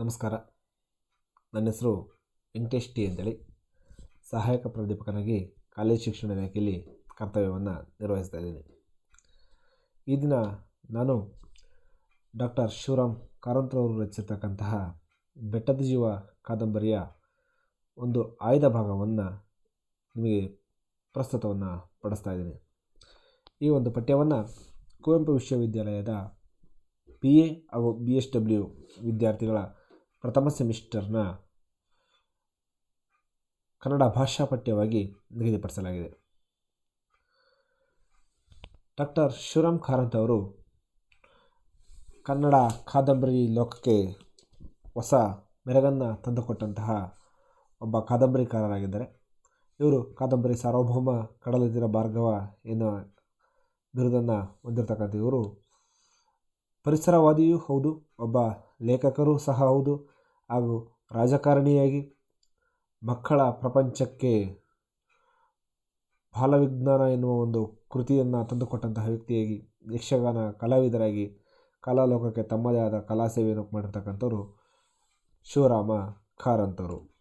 ನಮಸ್ಕಾರ. ನನ್ನ ಹೆಸರು ವೆಂಕಟೇಶ್ ಟಿ ಅಂತೇಳಿ. ಸಹಾಯಕ ಪ್ರಾಧ್ಯಾಪಕನಾಗಿ ಕಾಲೇಜ್ ಶಿಕ್ಷಣ ಇಲಾಖೆಯಲ್ಲಿ ಕರ್ತವ್ಯವನ್ನು ನಿರ್ವಹಿಸ್ತಾ ಇದ್ದೀನಿ. ಈ ದಿನ ನಾನು ಡಾಕ್ಟರ್ ಶಿವರಾಮ್ ಕಾರಂತರವರು ರಚಿಸಿರ್ತಕ್ಕಂತಹ ಬೆಟ್ಟದ ಜೀವ ಕಾದಂಬರಿಯ ಒಂದು ಆಯ್ದ ಭಾಗವನ್ನು ನಿಮಗೆ ಪ್ರಸ್ತುತವನ್ನು ಪಡಿಸ್ತಾ ಇದ್ದೀನಿ. ಈ ಒಂದು ಪಠ್ಯವನ್ನು ಕುವೆಂಪು ವಿಶ್ವವಿದ್ಯಾಲಯದ ಬಿ ಎ ಹಾಗೂ ಬಿ ಎಸ್ ಡಬ್ಲ್ಯೂ ವಿದ್ಯಾರ್ಥಿಗಳ ಪ್ರಥಮ ಸೆಮಿಸ್ಟರ್ನ ಕನ್ನಡ ಭಾಷಾ ಪಠ್ಯವಾಗಿ ನಿಗದಿಪಡಿಸಲಾಗಿದೆ. ಡಾಕ್ಟರ್ ಶಿವರಾಮ್ ಕಾರಂತ್ ಅವರು ಕನ್ನಡ ಕಾದಂಬರಿ ಲೋಕಕ್ಕೆ ಹೊಸ ಮೆರಗನ್ನು ತಂದುಕೊಟ್ಟಂತಹ ಒಬ್ಬ ಕಾದಂಬರಿಕಾರರಾಗಿದ್ದಾರೆ. ಇವರು ಕಾದಂಬರಿ ಸಾರ್ವಭೌಮ ಕಡಲತೀರ ಭಾರ್ಗವ ಎನ್ನುವ ಬಿರುದನ್ನು ಹೊಂದಿರತಕ್ಕಂಥ ಇವರು ಪರಿಸರವಾದಿಯೂ ಹೌದು, ಒಬ್ಬ ಲೇಖಕರೂ ಸಹ ಹೌದು. ಹಾಗೂ ರಾಜಕಾರಣಿಯಾಗಿ ಮಕ್ಕಳ ಪ್ರಪಂಚಕ್ಕೆ ಬಾಲವಿಜ್ಞಾನ ಎನ್ನುವ ಒಂದು ಕೃತಿಯನ್ನು ತಂದುಕೊಟ್ಟಂತಹ ವ್ಯಕ್ತಿಯಾಗಿ, ಯಕ್ಷಗಾನ ಕಲಾವಿದರಾಗಿ, ಕಲಾಲೋಕಕ್ಕೆ ತಮ್ಮದೇ ಆದ ಕಲಾ ಸೇವೆಯನ್ನು ಮಾಡಿರ್ತಕ್ಕಂಥವ್ರು ಶಿವರಾಮ ಕಾರಂತವರು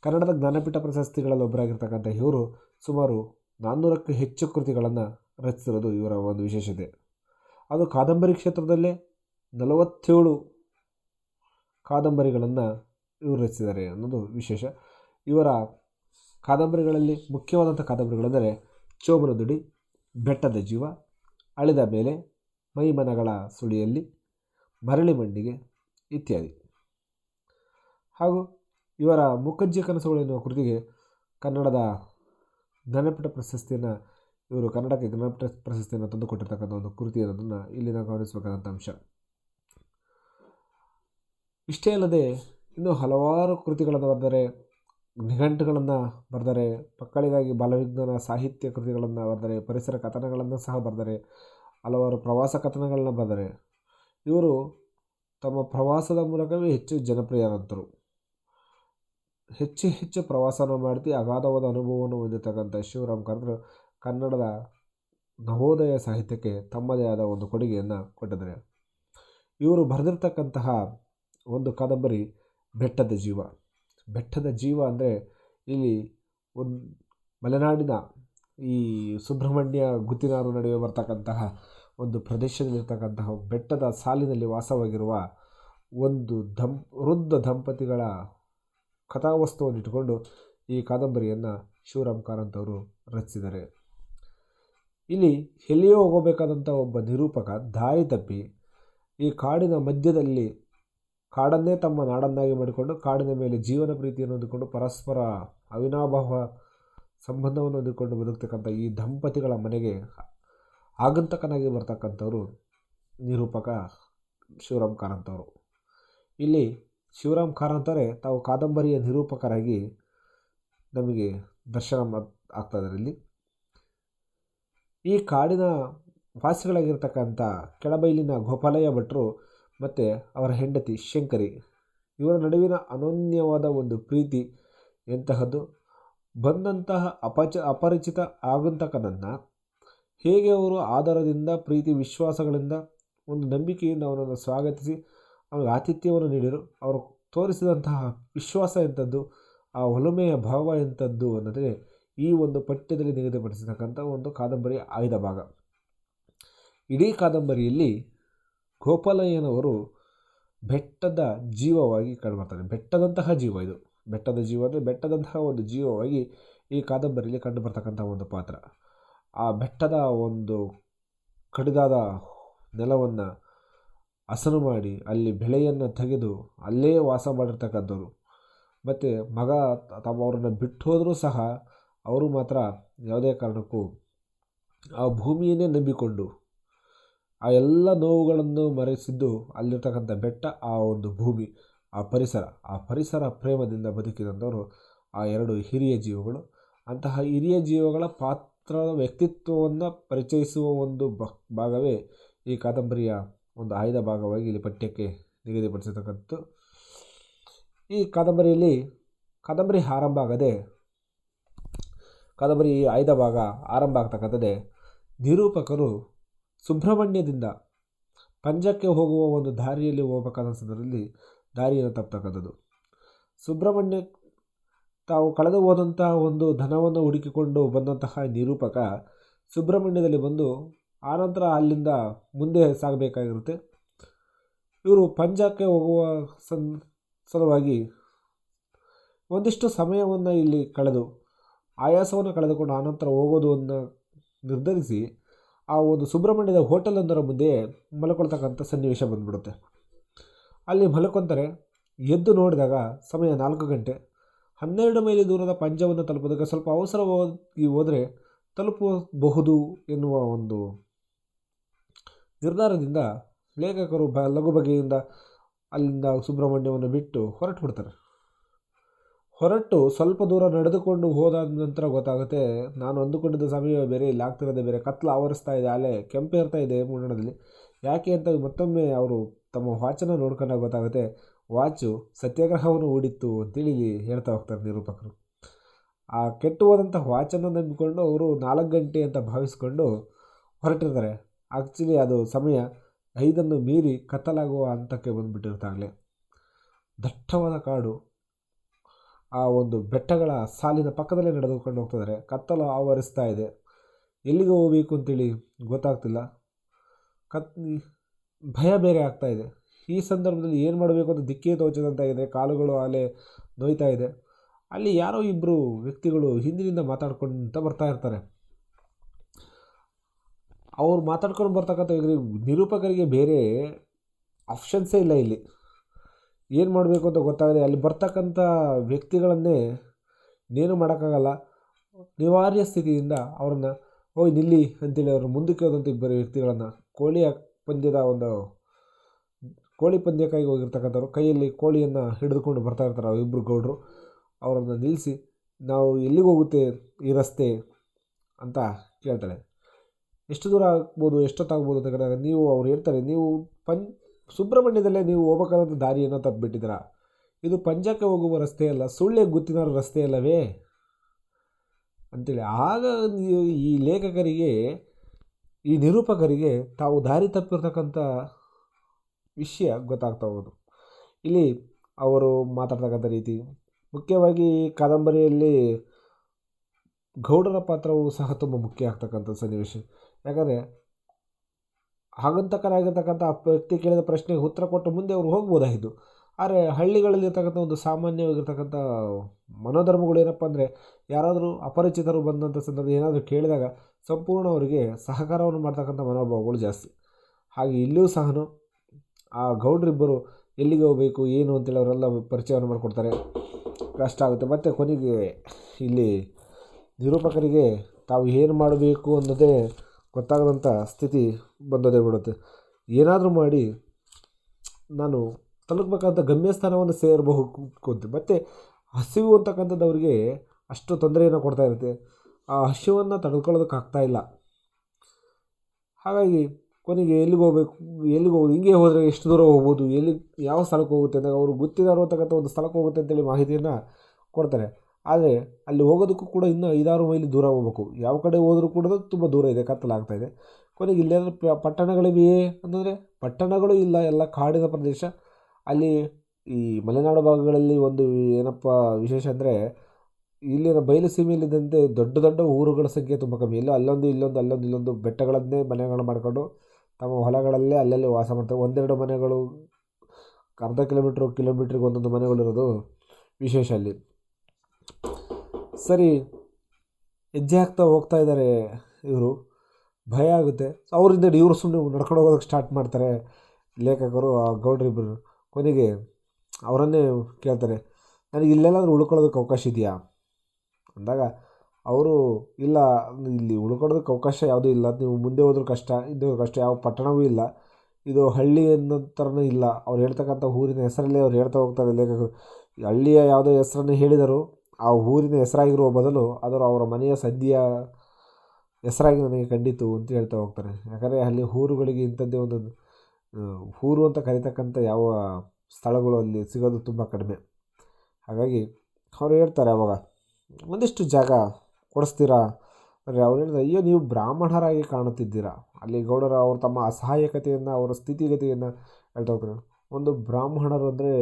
ಕನ್ನಡದ ಜ್ಞಾನಪೀಠ ಪ್ರಶಸ್ತಿಗಳಲ್ಲಿ ಒಬ್ಬರಾಗಿರ್ತಕ್ಕಂಥ ಇವರು ಸುಮಾರು ನಾನ್ನೂರಕ್ಕೂ ಹೆಚ್ಚು ಕೃತಿಗಳನ್ನು ರಚಿಸಿರೋದು ಇವರ ಒಂದು ವಿಶೇಷತೆ. ಅದು ಕಾದಂಬರಿ ಕ್ಷೇತ್ರದಲ್ಲೇ ನಲವತ್ತೇಳು ಕಾದಂಬರಿಗಳನ್ನು ಇವರು ರಚಿಸಿದ್ದಾರೆ ಅನ್ನೋದು ವಿಶೇಷ. ಇವರ ಕಾದಂಬರಿಗಳಲ್ಲಿ ಮುಖ್ಯವಾದಂಥ ಕಾದಂಬರಿಗಳೆಂದರೆ ಚೋಮನ ದುಡಿ, ಬೆಟ್ಟದ ಜೀವ, ಅಳಿದ ಮೇಲೆ, ಮೈಮನಗಳ ಸುಳಿಯಲ್ಲಿ, ಮರಳಿ ಮಂಡಿಗೆ ಇತ್ಯಾದಿ. ಹಾಗೂ ಇವರ ಮುಖಜ್ಜಿ ಕನಸುಗಳು ಎನ್ನುವ ಕೃತಿಗೆ ಕನ್ನಡದ ಜ್ಞಾನಪೀಠ ಪ್ರಶಸ್ತಿಯನ್ನು, ಇವರು ಕನ್ನಡಕ್ಕೆ ಜ್ಞಾನಪೀಠ ಪ್ರಶಸ್ತಿಯನ್ನು ತಂದುಕೊಟ್ಟಿರ್ತಕ್ಕಂಥ ಒಂದು ಕೃತಿ ಅನ್ನೋದನ್ನು ಇಲ್ಲಿ ನಾವು ಗಮನಿಸಬೇಕಾದಂಥ ಅಂಶ. ಇಷ್ಟೇ ಅಲ್ಲದೆ ಇನ್ನೂ ಹಲವಾರು ಕೃತಿಗಳನ್ನು ಬರೆದರೆ, ನಿಘಂಟುಗಳನ್ನು ಬರೆದರೆ ಮಕ್ಕಳಿಗಾಗಿ ಬಾಲವಿಜ್ಞಾನ ಸಾಹಿತ್ಯ ಕೃತಿಗಳನ್ನು ಬರೆದರೆ, ಪರಿಸರ ಕಥನಗಳನ್ನು ಸಹ ಬರೆದರೆ, ಹಲವಾರು ಪ್ರವಾಸ ಕಥನಗಳನ್ನ ಬರೆದರೆ, ಇವರು ತಮ್ಮ ಪ್ರವಾಸದ ಮೂಲಕವೇ ಹೆಚ್ಚು ಜನಪ್ರಿಯರಂತರು. ಹೆಚ್ಚು ಹೆಚ್ಚು ಪ್ರವಾಸನ ಮಾಡ್ತಿ ಅಗಾಧವಾದ ಅನುಭವವನ್ನು ಹೊಂದಿರತಕ್ಕಂಥ ಶಿವರಾಮ್ ಕಾರಂತರು ಕನ್ನಡದ ನವೋದಯ ಸಾಹಿತ್ಯಕ್ಕೆ ತಮ್ಮದೇ ಆದ ಒಂದು ಕೊಡುಗೆಯನ್ನು ಕೊಟ್ಟಿದ್ದಾರೆ. ಇವರು ಬರೆದಿರ್ತಕ್ಕಂತಹ ಒಂದು ಕಾದಂಬರಿ ಬೆಟ್ಟದ ಜೀವ. ಬೆಟ್ಟದ ಜೀವ ಅಂದರೆ ಇಲ್ಲಿ ಒಂದು ಮಲೆನಾಡಿನ ಈ ಸುಬ್ರಹ್ಮಣ್ಯ ಗುತ್ತಿನಾರು ನಡುವೆ ಬರ್ತಕ್ಕಂತಹ ಒಂದು ಪ್ರದೇಶದಲ್ಲಿರ್ತಕ್ಕಂತಹ ಬೆಟ್ಟದ ಸಾಲಿನಲ್ಲಿ ವಾಸವಾಗಿರುವ ಒಂದು ದಂಪ್, ವೃದ್ಧ ದಂಪತಿಗಳ ಕಥಾವಸ್ತುವನ್ನು ಇಟ್ಟುಕೊಂಡು ಈ ಕಾದಂಬರಿಯನ್ನು ಶಿವರಾಮ್ ಕಾರಂತ್ ಅವರು ರಚಿಸಿದ್ದಾರೆ. ಇಲ್ಲಿ ಎಲ್ಲಿಯೋ ಹೋಗಬೇಕಾದಂಥ ಒಬ್ಬ ನಿರೂಪಕ ದಾರಿ ತಪ್ಪಿ ಈ ಕಾಡಿನ ಮಧ್ಯದಲ್ಲಿ ಕಾಡನ್ನೇ ತಮ್ಮ ನಾಡನ್ನಾಗಿ ಮಾಡಿಕೊಂಡು ಕಾಡಿನ ಮೇಲೆ ಜೀವನ ಪ್ರೀತಿಯನ್ನು ಹೊಂದಿಕೊಂಡು ಪರಸ್ಪರ ಅವಿನಾಭಾವ ಸಂಬಂಧವನ್ನು ಹೊಂದಿಕೊಂಡು ಬದುಕ್ತಕ್ಕಂಥ ಈ ದಂಪತಿಗಳ ಮನೆಗೆ ಆಗಂತಕನಾಗಿ ಬರ್ತಕ್ಕಂಥವರು ನಿರೂಪಕ ಶಿವರಾಮ್ ಕಾರಂತವರು ಇಲ್ಲಿ ಶಿವರಾಮ್ ಕಾರಂತರೇ ತಾವು ಕಾದಂಬರಿಯ ನಿರೂಪಕರಾಗಿ ನಮಗೆ ದರ್ಶನ ಆಗ್ತಾ ಇದ್ದಾರೆ ಇಲ್ಲಿ. ಈ ಕಾಡಿನ ವಾಸಿಗಳಾಗಿರ್ತಕ್ಕಂಥ ಕೆಳಬೈಲಿನ ಗೋಪಾಲಯ್ಯ ಭಟ್ರು ಮತ್ತು ಅವರ ಹೆಂಡತಿ ಶಂಕರಿ. ಇವರ ನಡುವಿನ ಅನನ್ಯವಾದ ಒಂದು ಪ್ರೀತಿ ಎಂತಹದ್ದು? ಬಂದಂತಹ ಅಪಚ, ಅಪರಿಚಿತ ಆಗಂತಕನನ್ನು ಹೇಗೆ ಅವರು ಆಧಾರದಿಂದ ಪ್ರೀತಿ, ವಿಶ್ವಾಸಗಳಿಂದ ಒಂದು ನಂಬಿಕೆಯಿಂದ ಅವನನ್ನು ಸ್ವಾಗತಿಸಿ, ಅವನಿಗೆ ಆತಿಥ್ಯವನ್ನು ನೀಡಿದರು ಅವರು ತೋರಿಸಿದಂತಹ ವಿಶ್ವಾಸ ಎಂಥದ್ದು ಆ ಒಲುಮೆಯ ಭಾವ ಎಂಥದ್ದು ಅನ್ನೋದೇ ಈ ಒಂದು ಪಠ್ಯದಲ್ಲಿ ನಿಗದಿಪಡಿಸತಕ್ಕಂಥ ಒಂದು ಕಾದಂಬರಿಯ ಆಯ್ದ ಭಾಗ. ಇಡೀ ಕಾದಂಬರಿಯಲ್ಲಿ ಗೋಪಾಲಯ್ಯನವರು ಬೆಟ್ಟದ ಜೀವವಾಗಿ ಕಂಡುಬರ್ತಾರೆ ಬೆಟ್ಟದಂತಹ ಜೀವ ಇದು. ಬೆಟ್ಟದ ಜೀವ ಅಂದರೆ ಬೆಟ್ಟದಂತಹ ಒಂದು ಜೀವವಾಗಿ ಈ ಕಾದಂಬರಿಯಲ್ಲಿ ಕಂಡುಬರ್ತಕ್ಕಂಥ ಒಂದು ಪಾತ್ರ. ಆ ಬೆಟ್ಟದ ಒಂದು ಕಡಿದಾದ ನೆಲವನ್ನು ಹಸನು ಮಾಡಿ ಅಲ್ಲಿ ಬೆಳೆಯನ್ನು ತೆಗೆದು ಅಲ್ಲೇ ವಾಸ ಮಾಡಿರ್ತಕ್ಕಂಥವ್ರು. ಮತ್ತು ಮಗ ತಮ್ಮ ಅವರನ್ನು ಬಿಟ್ಟು ಹೋದರೂ ಸಹ ಅವರು ಮಾತ್ರ ಯಾವುದೇ ಕಾರಣಕ್ಕೂ ಆ ಭೂಮಿಯನ್ನೇ ನಂಬಿಕೊಂಡು ಆ ಎಲ್ಲ ನೋವುಗಳನ್ನು ಮರೆಸಿದ್ದು ಅಲ್ಲಿರ್ತಕ್ಕಂಥ ಬೆಟ್ಟ, ಆ ಒಂದು ಭೂಮಿ, ಆ ಪರಿಸರ. ಆ ಪರಿಸರ ಪ್ರೇಮದಿಂದ ಬದುಕಿದಂಥವರು ಆ ಎರಡು ಹಿರಿಯ ಜೀವಗಳು. ಅಂತಹ ಹಿರಿಯ ಜೀವಗಳ ಪಾತ್ರದ ವ್ಯಕ್ತಿತ್ವವನ್ನು ಪರಿಚಯಿಸುವ ಒಂದು ಭಾಗವೇ ಈ ಕಾದಂಬರಿಯ ಒಂದು ಆಯ್ದ ಭಾಗವಾಗಿ ಇಲ್ಲಿ ಪಠ್ಯಕ್ಕೆ ನಿಗದಿಪಡಿಸತಕ್ಕಂಥದ್ದು ಈ ಕಾದಂಬರಿಯಲ್ಲಿ ಕಾದಂಬರಿ ಆರಂಭ ಆಗದೆ, ಕಾದಂಬರಿ ಆಯ್ದ ಭಾಗ ಆರಂಭ ಆಗ್ತಕ್ಕಂಥದ್ದೇ ನಿರೂಪಕರು ಸುಬ್ರಹ್ಮಣ್ಯದಿಂದ ಪಂಜಕ್ಕೆ ಹೋಗುವ ಒಂದು ದಾರಿಯಲ್ಲಿ ಹೋಗಬೇಕಾದ ಸಂದರ್ಭದಲ್ಲಿ ದಾರಿಯನ್ನು ತಪ್ಪತಕ್ಕಂಥದ್ದು ಸುಬ್ರಹ್ಮಣ್ಯ ತಾವು ಕಳೆದು ಹೋದಂತಹ ಒಂದು ಧನವನ್ನು ಹುಡುಕಿಕೊಂಡು ಬಂದಂತಹ ನಿರೂಪಕ ಸುಬ್ರಹ್ಮಣ್ಯದಲ್ಲಿ ಬಂದು ಆನಂತರ ಅಲ್ಲಿಂದ ಮುಂದೆ ಸಾಗಬೇಕಾಗಿರುತ್ತೆ. ಇವರು ಪಂಜಾಕ್ಕೆ ಹೋಗುವ ಸನ್, ಸಲುವಾಗಿ ಒಂದಿಷ್ಟು ಸಮಯವನ್ನು ಇಲ್ಲಿ ಕಳೆದು, ಆಯಾಸವನ್ನು ಕಳೆದುಕೊಂಡು ಆನಂತರ ಹೋಗೋದು ಅನ್ನು ನಿರ್ಧರಿಸಿ ಆ ಒಂದು ಸುಬ್ರಹ್ಮಣ್ಯದ ಹೋಟೆಲೊಂದರ ಮುಂದೆ ಮಲ್ಕೊಳ್ತಕ್ಕಂಥ ಸನ್ನಿವೇಶ ಬಂದ್ಬಿಡುತ್ತೆ. ಅಲ್ಲಿ ಮಲ್ಕೊತಾರೆ ಎದ್ದು ನೋಡಿದಾಗ ಸಮಯ ನಾಲ್ಕು ಗಂಟೆ. ಹನ್ನೆರಡು ಮೈಲಿ ದೂರದ ಪಂಜವನ್ನು ತಲುಪೋದಕ್ಕೆ ಸ್ವಲ್ಪ ಅವಸರವಾಗಿ ಹೋದರೆ ತಲುಪಬಹುದು ಎನ್ನುವ ಒಂದು ನಿರ್ಧಾರದಿಂದ ಲೇಖಕರು ಬ ಲಘು ಬಗೆಯಿಂದ ಅಲ್ಲಿಂದ ಸುಬ್ರಹ್ಮಣ್ಯವನ್ನು ಬಿಟ್ಟು ಹೊರಟು ಬಿಡ್ತಾರೆ ಹೊರಟು ಸ್ವಲ್ಪ ದೂರ ನಡೆದುಕೊಂಡು ಹೋದಾದ ನಂತರ ಗೊತ್ತಾಗುತ್ತೆ, ನಾನು ಅಂದುಕೊಂಡಿದ್ದ ಸಮಯ ಬೇರೆ, ಇಲ್ಲಿ ಆಗ್ತಿರೋದೇ ಬೇರೆ. ಕತ್ಲು ಆವರಿಸ್ತಾ ಇದೆ, ಅಲೆ ಕೆಂಪೇರ್ತಾ ಇದೆ ಮುನ್ನಡದಲ್ಲಿ ಯಾಕೆ ಅಂತ ಮತ್ತೊಮ್ಮೆ ಅವರು ತಮ್ಮ ವಾಚನ್ನು ನೋಡ್ಕೊಂಡಾಗ ಗೊತ್ತಾಗುತ್ತೆ, ವಾಚು ಸತ್ಯಾಗ್ರಹವನ್ನು ಓಡಿತ್ತು ಅಂತೇಳಿ ಹೇಳ್ತಾ ಹೋಗ್ತಾರೆ ನಿರೂಪಕರು. ಆ ಕೆಟ್ಟು ಹೋದಂಥ ವಾಚನ್ನು ನಂಬಿಕೊಂಡು ಅವರು ನಾಲ್ಕು ಗಂಟೆ ಅಂತ ಭಾವಿಸ್ಕೊಂಡು ಹೊರಟಿರ್ತಾರೆ. ಆ್ಯಕ್ಚುಲಿ ಅದು ಸಮಯ ಐದನ್ನು ಮೀರಿ ಕತ್ತಲಾಗುವ ಹಂತಕ್ಕೆ ಬಂದುಬಿಟ್ಟಿರ್ತಾಗಲೇ. ದಟ್ಟವಾದ ಕಾಡು ಆ ಒಂದು ಬೆಟ್ಟಗಳ ಸಾಲಿನ ಪಕ್ಕದಲ್ಲೇ ನಡೆದುಕೊಂಡು ಹೋಗ್ತಿದ್ದಾರೆ. ಕತ್ತಲು ಆವರಿಸ್ತಾ ಇದೆ. ಎಲ್ಲಿಗೆ ಹೋಗಬೇಕು ಅಂತೇಳಿ ಗೊತ್ತಾಗ್ತಿಲ್ಲ. ಕತ್ ಭಯ ಬೇರೆ ಆಗ್ತಾ ಇದೆ. ಈ ಸಂದರ್ಭದಲ್ಲಿ ಏನು ಮಾಡಬೇಕು ಅಂತ ದಿಕ್ಕೇ ತೋಚದಂತಾಗಿದೆ ಕಾಲುಗಳು ಅಲೆ ನೋಯ್ತಾ ಇದೆ. ಅಲ್ಲಿ ಯಾರೋ ಇಬ್ಬರು ವ್ಯಕ್ತಿಗಳು ಹಿಂದಿನಿಂದ ಮಾತಾಡ್ಕೊಂತ ಬರ್ತಾ ಇರ್ತಾರೆ. ಅವ್ರು ಮಾತಾಡ್ಕೊಂಡು ಬರ್ತಕ್ಕಂಥ ನಿರೂಪಕರಿಗೆ ಬೇರೆ ಆಪ್ಷನ್ಸೇ ಇಲ್ಲ ಇಲ್ಲಿ. ಏನು ಮಾಡಬೇಕು ಅಂತ ಗೊತ್ತಾಗದೆ ಅಲ್ಲಿ ಬರ್ತಕ್ಕಂಥ ವ್ಯಕ್ತಿಗಳನ್ನೇ ಏನೂ ಮಾಡೋಕ್ಕಾಗಲ್ಲ. ನಿವಾರ್ಯ ಸ್ಥಿತಿಯಿಂದ ಅವ್ರನ್ನ ಓ ನಿಲ್ಲಿ ಅಂತೇಳಿ ಅವ್ರನ್ನ ಮುಂದಕ್ಕೆ ಹೋದಂಥ ಇಬ್ಬರು ವ್ಯಕ್ತಿಗಳನ್ನು ಕೋಳಿಯ ಪಂದ್ಯದ ಒಂದು, ಕೋಳಿ ಪಂದ್ಯಕ್ಕಾಗಿ ಹೋಗಿರ್ತಕ್ಕಂಥವ್ರು. ಕೈಯಲ್ಲಿ ಕೋಳಿಯನ್ನು ಹಿಡಿದುಕೊಂಡು ಬರ್ತಾ ಇರ್ತಾರೆ ಇಬ್ಬರು ಗೌಡರು. ಅವರನ್ನು ನಿಲ್ಲಿಸಿ, ನಾವು ಎಲ್ಲಿಗೆ ಹೋಗುತ್ತೆ ಈ ರಸ್ತೆ ಅಂತ ಕೇಳ್ತಾರೆ. ಎಷ್ಟು ದೂರ ಆಗ್ಬೋದು, ಎಷ್ಟೊತ್ತಾಗ್ಬೋದು ಅಂತ ಕೇಳಿದಾಗ, ನೀವು ಅವ್ರು ಹೇಳ್ತಾರೆ, ನೀವು ಪಂಚ್ ಸುಬ್ರಹ್ಮಣ್ಯದಲ್ಲೇ ನೀವು ಹೋಗ್ಬೇಕಾದಂಥ ದಾರಿಯನ್ನು ತಪ್ಪಿಬಿಟ್ಟಿದ್ದೀರಾ? ಇದು ಪಂಜಕ್ಕೆ ಹೋಗುವ ರಸ್ತೆಯಲ್ಲ ಸುಳ್ಳೆ ಗುತ್ತಿನ ರಸ್ತೆ ಅಲ್ಲವೇ? ಅಂತೇಳಿ, ಆಗ ಈ ಲೇಖಕರಿಗೆ, ಈ ನಿರೂಪಕರಿಗೆ ತಾವು ದಾರಿ ತಪ್ಪಿರ್ತಕ್ಕಂಥ ವಿಷಯ ಗೊತ್ತಾಗ್ತಾ ಹೋಗೋದು. ಇಲ್ಲಿ ಅವರು ಮಾತಾಡ್ತಕ್ಕಂಥ ರೀತಿ, ಮುಖ್ಯವಾಗಿ ಕಾದಂಬರಿಯಲ್ಲಿ ಗೌಡರ ಪಾತ್ರವು ಸಹ ತುಂಬ ಮುಖ್ಯ ಆಗ್ತಕ್ಕಂಥ ಸನ್ನಿವೇಶ. ಯಾಕಂದರೆ ಆಗಂತಕರಾಗಿರ್ತಕ್ಕಂಥ ವ್ಯಕ್ತಿ ಕೇಳಿದ ಪ್ರಶ್ನೆಗೆ ಉತ್ತರ ಕೊಟ್ಟು ಮುಂದೆ ಅವರು ಹೋಗ್ಬೋದಾಗಿದ್ದು. ಆದರೆ ಹಳ್ಳಿಗಳಲ್ಲಿರ್ತಕ್ಕಂಥ ಒಂದು ಸಾಮಾನ್ಯವಾಗಿರ್ತಕ್ಕಂಥ ಮನೋಧರ್ಮಗಳು ಏನಪ್ಪ ಅಂದರೆ ಯಾರಾದರೂ ಅಪರಿಚಿತರು ಬಂದಂಥ ಸಂದರ್ಭ ಏನಾದರೂ ಕೇಳಿದಾಗ ಸಂಪೂರ್ಣ ಅವರಿಗೆ ಸಹಕಾರವನ್ನು ಮಾಡ್ತಕ್ಕಂಥ ಮನೋಭಾವಗಳು ಜಾಸ್ತಿ. ಹಾಗೆ ಇಲ್ಲಿಯೂ ಸಹ ಆ ಗೌಡ್ರಿಬ್ಬರು ಎಲ್ಲಿಗೆ ಹೋಗಬೇಕು, ಏನು ಅಂತೇಳಿ ಅವರೆಲ್ಲ ಪರಿಚಯವನ್ನು ಮಾಡಿಕೊಡ್ತಾರೆ. ಕಷ್ಟ ಆಗುತ್ತೆ. ಮತ್ತು ಕೊನೆಗೆ ಇಲ್ಲಿ ನಿರೂಪಕರಿಗೆ ತಾವು ಏನು ಮಾಡಬೇಕು ಅನ್ನೋದೇ ಗೊತ್ತಾಗದಂಥ ಸ್ಥಿತಿ ಬಂದದೇ ಬಿಡುತ್ತೆ. ಏನಾದರೂ ಮಾಡಿ ನಾನು ತಲುಪಬೇಕಾದಂಥ ಗಮ್ಯಸ್ಥಾನವನ್ನು ಸೇರಬಹುದು ಮತ್ತು ಹಸಿವು ಅಂತಕ್ಕಂಥದ್ದು ಅವರಿಗೆ ಅಷ್ಟು ತೊಂದರೆಯನ್ನು ಕೊಡ್ತಾ ಇರುತ್ತೆ. ಆ ಹಸಿವನ್ನು ತಡ್ಕೊಳ್ಳೋದಕ್ಕೆ ಆಗ್ತಾ ಇಲ್ಲ. ಹಾಗಾಗಿ ಕೊನೆಗೆ ಎಲ್ಲಿಗೆ ಹೋಗ್ಬೇಕು, ಎಲ್ಲಿಗೆ ಹೋಗೋದು ಹಿಂಗೆ ಹೋದರೆ ಎಷ್ಟು ದೂರ ಹೋಗ್ಬೋದು, ಎಲ್ಲಿ, ಯಾವ ಸ್ಥಳಕ್ಕೆ ಹೋಗುತ್ತೆ ಅಂದಾಗ ಅವರು ಗೊತ್ತಿದಾರೋ ಅಂತಕ್ಕಂಥ ಒಂದು ಸ್ಥಳಕ್ಕೆ ಹೋಗುತ್ತೆ ಅಂತೇಳಿ ಮಾಹಿತಿಯನ್ನು ಕೊಡ್ತಾರೆ. ಆದರೆ ಅಲ್ಲಿ ಹೋಗೋದಕ್ಕೂ ಕೂಡ ಇನ್ನೂ ಐದಾರು ಮೈಲಿ ದೂರ ಹೋಗ್ಬೇಕು. ಯಾವ ಕಡೆ ಹೋದರೂ ಕೂಡ ತುಂಬ ದೂರ ಇದೆ ಕತ್ತಲಾಗ್ತಾ ಇದೆ. ಕೊನೆಗೆ ಇಲ್ಲೇನಾದರೂ ಪಟ್ಟಣಗಳಿವೆಯೇ ಅಂತಂದರೆ ಪಟ್ಟಣಗಳು ಇಲ್ಲ, ಎಲ್ಲ ಕಾಡಿನ ಪ್ರದೇಶ. ಅಲ್ಲಿ ಈ ಮಲೆನಾಡು ಭಾಗಗಳಲ್ಲಿ ಒಂದು ಏನಪ್ಪ ವಿಶೇಷ ಅಂದರೆ ಇಲ್ಲಿನ ಬಯಲು ಸೀಮೆಯಲ್ಲಿದ್ದಂತೆ ದೊಡ್ಡ ದೊಡ್ಡ ಊರುಗಳ ಸಂಖ್ಯೆ ತುಂಬ ಕಮ್ಮಿ. ಇಲ್ಲ ಅಲ್ಲೊಂದು, ಇಲ್ಲೊಂದು ಅಲ್ಲೊಂದು, ಇಲ್ಲೊಂದು ಬೆಟ್ಟಗಳನ್ನೇ ಮನೆಗಳು ಮಾಡಿಕೊಂಡು ತಮ್ಮ ಹೊಲಗಳಲ್ಲೇ ಅಲ್ಲಲ್ಲಿ ವಾಸ ಮಾಡ್ತಾರೆ. ಒಂದೆರಡು ಮನೆಗಳು, ಅರ್ಧ ಕಿಲೋಮೀಟ್ರ್ ಕಿಲೋಮೀಟ್ರಿಗೆ ಒಂದೊಂದು ಮನೆಗಳಿರೋದು ವಿಶೇಷ ಅಲ್ಲಿ. ಸರಿ, ಹೆಜ್ಜೆ ಹಾಕ್ತಾ ಹೋಗ್ತಾ ಇದ್ದಾರೆ ಇವರು. ಭಯ ಆಗುತ್ತೆ. ಅವರಿಂದ ಇವರು ಸುಮ್ಮನೆ ನಡ್ಕೊಂಡು ಹೋಗೋದಕ್ಕೆ ಸ್ಟಾರ್ಟ್ ಮಾಡ್ತಾರೆ. ಲೇಖಕರು, ಆ ಗೌಡ್ರಿಬ್ಬರು ಕೊನೆಗೆ ಅವರನ್ನೇ ಕೇಳ್ತಾರೆ, ನನಗೆ ಇಲ್ಲೆಲ್ಲಾದರೂ ಉಳ್ಕೊಳ್ಳೋದಕ್ಕೆ ಅವಕಾಶ ಇದೆಯಾ? ಅಂದಾಗ, ಅವರು, ಇಲ್ಲ, ಇಲ್ಲಿ ಉಳ್ಕೊಳ್ಳೋದಕ್ಕೆ ಅವಕಾಶ ಯಾವುದೂ ಇಲ್ಲ. ನೀವು ಮುಂದೆ ಹೋದ್ರೂ ಕಷ್ಟ, ಹಿಂದೆ ಹೋದ್ರೂ ಕಷ್ಟ. ಯಾವ ಪಟ್ಟಣವೂ ಇಲ್ಲ. ಇದು ಹಳ್ಳಿ ಅನ್ನೋ ಇಲ್ಲ. ಅವ್ರು ಹೇಳ್ತಕ್ಕಂಥ ಊರಿನ ಹೆಸರಲ್ಲೇ ಅವ್ರು ಹೇಳ್ತಾ ಹೋಗ್ತಾರೆ ಲೇಖಕರು. ಹಳ್ಳಿಯ ಯಾವುದೋ ಹೆಸರನ್ನು ಹೇಳಿದರೂ. ಆ ಊರಿನ ಹೆಸರಾಗಿರುವ ಬದಲು ಅದರ ಅವರ ಮನೆಯ ಸದ್ಯ ಹೆಸರಾಗಿ ನನಗೆ ಕಂಡಿತು ಅಂತ ಹೇಳ್ತಾ ಹೋಗ್ತಾರೆ. ಯಾಕಂದರೆ ಅಲ್ಲಿ ಊರುಗಳಿಗೆ ಇಂಥದ್ದೇ ಒಂದು ಊರು ಅಂತ ಕರೀತಕ್ಕಂಥ ಯಾವ ಸ್ಥಳಗಳು ಅಲ್ಲಿ ಸಿಗೋದು ತುಂಬ ಕಡಿಮೆ. ಹಾಗಾಗಿ ಅವರು ಹೇಳ್ತಾರೆ ಅವಾಗ, ಒಂದಿಷ್ಟು ಜಾಗ ಕೊಡಿಸ್ತೀರಾ? ಅಂದರೆ ಅವ್ರು ಹೇಳಿದ್ರೆ ಅಯ್ಯೋ, ನೀವು ಬ್ರಾಹ್ಮಣರಾಗಿ ಕಾಣುತ್ತಿದ್ದೀರಾ? ಅಲ್ಲಿ ಗೌಡರ ಅವರು ತಮ್ಮ ಅಸಹಾಯಕತೆಯನ್ನು, ಅವರ ಸ್ಥಿತಿಗತಿಯನ್ನು ಹೇಳ್ತಾ ಹೋಗ್ತಾರೆ. ಒಂದು ಬ್ರಾಹ್ಮಣರು ಅಂದರೆ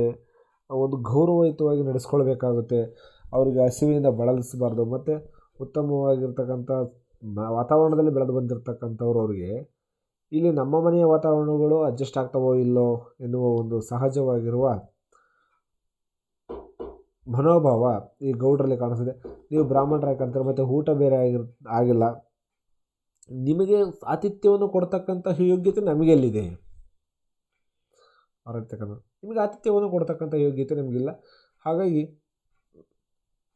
ಒಂದು ಗೌರವಯುತವಾಗಿ ನಡೆಸ್ಕೊಳ್ಬೇಕಾಗುತ್ತೆ. ಅವರಿಗೆ ಹಸಿವಿನಿಂದ ಬಳಲಿಸಬಾರ್ದು. ಮತ್ತು ಉತ್ತಮವಾಗಿರ್ತಕ್ಕಂಥ ವಾತಾವರಣದಲ್ಲಿ ಬೆಳೆದು ಬಂದಿರತಕ್ಕಂಥವ್ರು ಅವರಿಗೆ ಇಲ್ಲಿ ನಮ್ಮ ಮನೆಯ ವಾತಾವರಣಗಳು ಅಡ್ಜಸ್ಟ್ ಆಗ್ತವೋ ಇಲ್ಲೋ ಎನ್ನುವ ಒಂದು ಸಹಜವಾಗಿರುವ ಮನೋಭಾವ ಈ ಗೌಡರಲ್ಲಿ ಕಾಣಿಸ್ತದೆ. ನೀವು ಬ್ರಾಹ್ಮಣರಾಗಿ ಕಾಣ್ತಾರೆ, ಮತ್ತು ಊಟ ಬೇರೆ ಆಗಿರ್, ಆಗಿಲ್ಲ. ನಿಮಗೆ ಆತಿಥ್ಯವನ್ನು ಕೊಡ್ತಕ್ಕಂಥ ಯೋಗ್ಯತೆ ನಮಗೆ ಎಲ್ಲಿದೆ ನಿಮಗೆ ಆತಿಥ್ಯವನ್ನು ಕೊಡ್ತಕ್ಕಂಥ ಯೋಗ್ಯತೆ ನಮಗಿಲ್ಲ. ಹಾಗಾಗಿ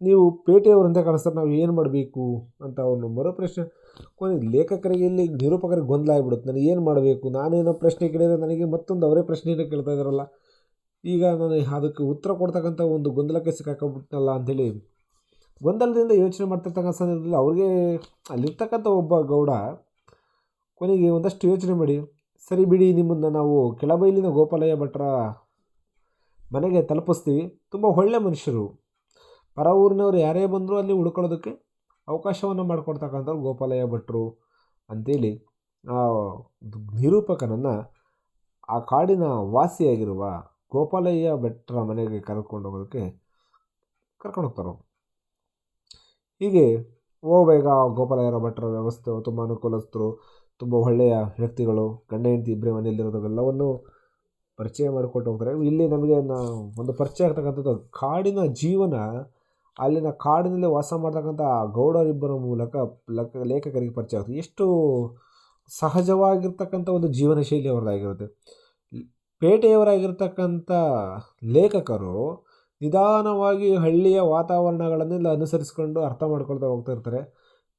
ನೀವು ಪೇಟೆಯವರಂತೆ ಕಾಣಿಸ್ತಾರೆ, ನಾವು ಏನು ಮಾಡಬೇಕು ಅಂತ ಅವನು ಮರು ಪ್ರಶ್ನೆ. ಕೊನೆ ಲೇಖಕರಿಗೆ ಇಲ್ಲಿ ನಿರೂಪಕರಿಗೆ ಗೊಂದಲ ಆಗಿಬಿಡುತ್ತೆ, ನನಗೆ ಏನು ಮಾಡಬೇಕು? ನಾನೇನೋ ಪ್ರಶ್ನೆ ಕೇಳಿದರೆ ನನಗೆ ಮತ್ತೊಂದು ಅವರೇ ಪ್ರಶ್ನೆಯನ್ನು ಕೇಳ್ತಾ ಇದ್ದಾರಲ್ಲ. ಈಗ ನಾನು ಅದಕ್ಕೆ ಉತ್ತರ ಕೊಡ್ತಕ್ಕಂಥ ಒಂದು ಗೊಂದಲಕ್ಕೆ ಸಿಕ್ಕಾಕೊಂಡ್ಬಿಟ್ನಲ್ಲ ಅಂಥೇಳಿ, ಗೊಂದಲದಿಂದ ಯೋಚನೆ ಮಾಡ್ತಿರ್ತಕ್ಕಂಥ ಸಂದರ್ಭದಲ್ಲಿ ಅವ್ರಿಗೆ ಅಲ್ಲಿರ್ತಕ್ಕಂಥ ಒಬ್ಬ ಗೌಡ ಕೊನೆಗೆ ಒಂದಷ್ಟು ಯೋಚನೆ ಮಾಡಿ, ಸರಿ ಬಿಡಿ, ನಿಮ್ಮನ್ನು ನಾವು ಕೆಳಬೈಲಿನ ಗೋಪಾಲಯ್ಯ ಭಟ್ರ ಮನೆಗೆ ತಲುಪಿಸ್ತೀವಿ. ತುಂಬ ಒಳ್ಳೆ ಮನುಷ್ಯರು. ಪರ ಊರಿನವ್ರು ಯಾರೇ ಬಂದರೂ ಅಲ್ಲಿ ಉಳ್ಕೊಳ್ಳೋದಕ್ಕೆ ಅವಕಾಶವನ್ನು ಮಾಡಿಕೊಡ್ತಕ್ಕಂಥವ್ರು ಗೋಪಾಲಯ್ಯ ಭಟ್ರು ಅಂತೇಳಿ ಆ ನಿರೂಪಕನನ್ನು ಆ ಕಾಡಿನ ವಾಸಿಯಾಗಿರುವ ಗೋಪಾಲಯ್ಯ ಭಟ್ರ ಮನೆಗೆ ಕರ್ಕೊಂಡು ಹೋಗೋದಕ್ಕೆ ಕರ್ಕೊಂಡು ಹೋಗ್ತಾರೆ ಹೀಗೆ ಓ ಬೇಗ ಗೋಪಾಲಯ್ಯ ಭಟ್ರ ವ್ಯವಸ್ಥೆ ತುಂಬ ಅನುಕೂಲಸ್ಥರು, ತುಂಬ ಒಳ್ಳೆಯ ವ್ಯಕ್ತಿಗಳು, ಗಂಡ, ಹೆಂಡತಿ ಇಬ್ಬರೇ ಮನೆಯಲ್ಲಿರೋದೆಲ್ಲವನ್ನು ಪರಿಚಯ ಮಾಡಿಕೊಟ್ಟು ಹೋಗ್ತಾರೆ. ಇಲ್ಲಿ ನಮಗೆ ಒಂದು ಪರಿಚಯ ಆಗ್ತಕ್ಕಂಥದ್ದು ಕಾಡಿನ ಜೀವನ ಅಲ್ಲಿನ ಕಾಡಿನಲ್ಲಿ ವಾಸ ಮಾಡ್ತಕ್ಕಂಥ ಗೌಡರಿಬ್ಬರ ಮೂಲಕ ಲಕ, ಲೇಖಕರಿಗೆ ಪರಿಚಯ ಆಗ್ತದೆ. ಎಷ್ಟು ಸಹಜವಾಗಿರ್ತಕ್ಕಂಥ ಒಂದು ಜೀವನ ಶೈಲಿ ಅವ್ರದ್ದಾಗಿರುತ್ತೆ ಪೇಟೆಯವರಾಗಿರ್ತಕ್ಕಂಥ ಲೇಖಕರು ನಿಧಾನವಾಗಿ ಹಳ್ಳಿಯ ವಾತಾವರಣಗಳನ್ನೆಲ್ಲ ಅನುಸರಿಸಿಕೊಂಡು ಅರ್ಥ ಮಾಡ್ಕೊಳ್ತಾ ಹೋಗ್ತಾ ಇರ್ತಾರೆ.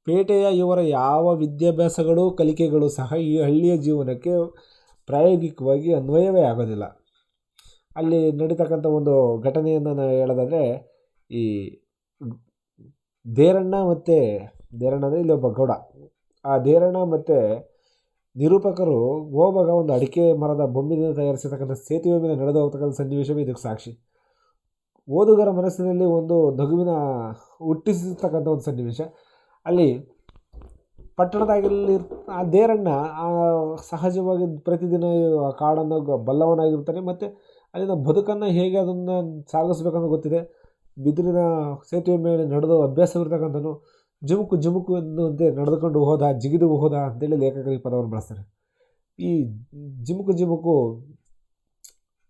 ಪೇಟೆಯ ಇವರ ಯಾವ ವಿದ್ಯಾಭ್ಯಾಸಗಳು ಕಲಿಕೆಗಳು ಸಹ ಈ ಹಳ್ಳಿಯ ಜೀವನಕ್ಕೆ ಪ್ರಾಯೋಗಿಕವಾಗಿ ಅನ್ವಯವೇ ಆಗೋದಿಲ್ಲ. ಅಲ್ಲಿ ನಡೀತಕ್ಕಂಥ ಒಂದು ಘಟನೆಯನ್ನು ನಾನು ಹೇಳೋದಾದರೆ ಈ ದೇರಣ್ಣ ಮತ್ತು ದೇರಣ್ಣ ಅಂದರೆ ಇಲ್ಲಿ ಒಬ್ಬ ಗೌಡ. ಆ ದೇರಣ್ಣ ಮತ್ತು ನಿರೂಪಕರು ಹೋಗುವಾಗ ಒಂದು ಅಡಿಕೆ ಮರದ ಬೊಂಬಿನಿಂದ ತಯಾರಿಸಿರ್ತಕ್ಕಂಥ ಸೇತುವೆ ಮೇಲೆ ನಡೆದು ಹೋಗ್ತಕ್ಕಂಥ ಸನ್ನಿವೇಶವೇ ಇದಕ್ಕೆ ಸಾಕ್ಷಿ. ಓದುಗರ ಮನಸ್ಸಿನಲ್ಲಿ ಒಂದು ನಗುವಿನ ಹುಟ್ಟಿಸಿರ್ತಕ್ಕಂಥ ಒಂದು ಸನ್ನಿವೇಶ. ಅಲ್ಲಿ ಪಟ್ಟಣದಾಗಿಲ್ಲಿ ಆ ದೇರಣ್ಣ ಆ ಸಹಜವಾಗಿ ಪ್ರತಿದಿನ ಆ ಕಾಡನ್ನು ಬಲ್ಲವನಾಗಿರ್ತಾನೆ ಮತ್ತು ಅಲ್ಲಿನ ಬದುಕನ್ನು ಹೇಗೆ ಅದನ್ನು ಸಾಗಿಸ್ಬೇಕನ್ನೋ ಗೊತ್ತಿದೆ. ಬಿದಿರಿನ ಸೇತುವೆ ಮೇಲೆ ನಡೆದು ಅಭ್ಯಾಸವಿರ್ತಕ್ಕಂಥನು ಜುಮುಕು ಜುಮುಕು ಎನ್ನುವಂತೆ ನಡೆದುಕೊಂಡು ಹೋದ, ಜಿಗಿದು ಹೋದ ಅಂತೇಳಿ ಲೇಖಕರಿಗೆ ಪದವನ್ನು ಬಳಸ್ತಾರೆ. ಈ ಜಿಮುಕು ಜಿಮುಕು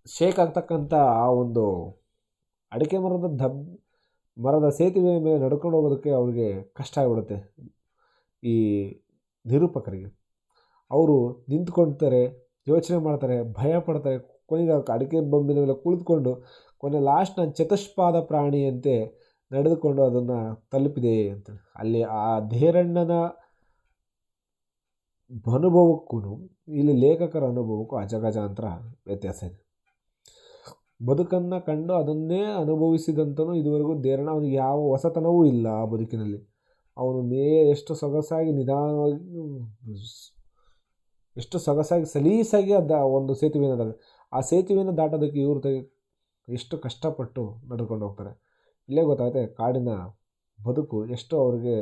ಶೇಕ್ ಆಗ್ತಕ್ಕಂಥ ಆ ಒಂದು ಅಡಿಕೆ ಮರದ ದಬ್ ಮರದ ಸೇತುವೆ ಮೇಲೆ ನಡ್ಕೊಂಡು ಹೋಗೋದಕ್ಕೆ ಅವ್ರಿಗೆ ಕಷ್ಟ ಆಗಿಬಿಡುತ್ತೆ ಈ ನಿರೂಪಕರಿಗೆ. ಅವರು ನಿಂತ್ಕೊಳ್ತಾರೆ ಯೋಚನೆ ಮಾಡ್ತಾರೆ, ಭಯ ಪಡ್ತಾರೆ, ಕೊನೆಗೆ ಅಡಿಕೆ ಬೊಂಬಿನ ಮೇಲೆ ಕುಳಿತುಕೊಂಡು ಕೊನೆ ಲಾಸ್ಟ್ ನಾನು ಚತುಷ್ಪಾದ ಪ್ರಾಣಿಯಂತೆ ನಡೆದುಕೊಂಡು ಅದನ್ನು ತಲುಪಿದೆ ಅಂತ. ಅಲ್ಲಿ ಆ ಧೇರಣ್ಣನ ಅನುಭವಕ್ಕೂ ಇಲ್ಲಿ ಲೇಖಕರ ಅನುಭವಕ್ಕೂ ಅಜಗಜಾಂತರ ವ್ಯತ್ಯಾಸ ಇದೆ. ಬದುಕನ್ನು ಕಂಡು ಅದನ್ನೇ ಅನುಭವಿಸಿದಂತನೂ ಇದುವರೆಗೂ ದೇರಣ್ಣ ಅವನಿಗೆ ಯಾವ ಹೊಸತನವೂ ಇಲ್ಲ ಆ ಬದುಕಿನಲ್ಲಿ. ಅವನು ನೇ, ಎಷ್ಟು ಸೊಗಸಾಗಿ ನಿಧಾನವಾಗಿ, ಎಷ್ಟು ಸೊಗಸಾಗಿ, ಸಲೀಸಾಗಿ ಅದ ಒಂದು ಸೇತುವೆಯನ್ನು ಆ ಸೇತುವೆಯನ್ನು ದಾಟೋದಕ್ಕೆ ಇವರು ತೆಗೆ ಎಷ್ಟು ಕಷ್ಟಪಟ್ಟು ನಡ್ಕೊಂಡು ಹೋಗ್ತಾರೆ. ಇಲ್ಲೇ ಗೊತ್ತಾಗುತ್ತೆ ಕಾಡಿನ ಬದುಕು ಎಷ್ಟು ಅವರಿಗೆ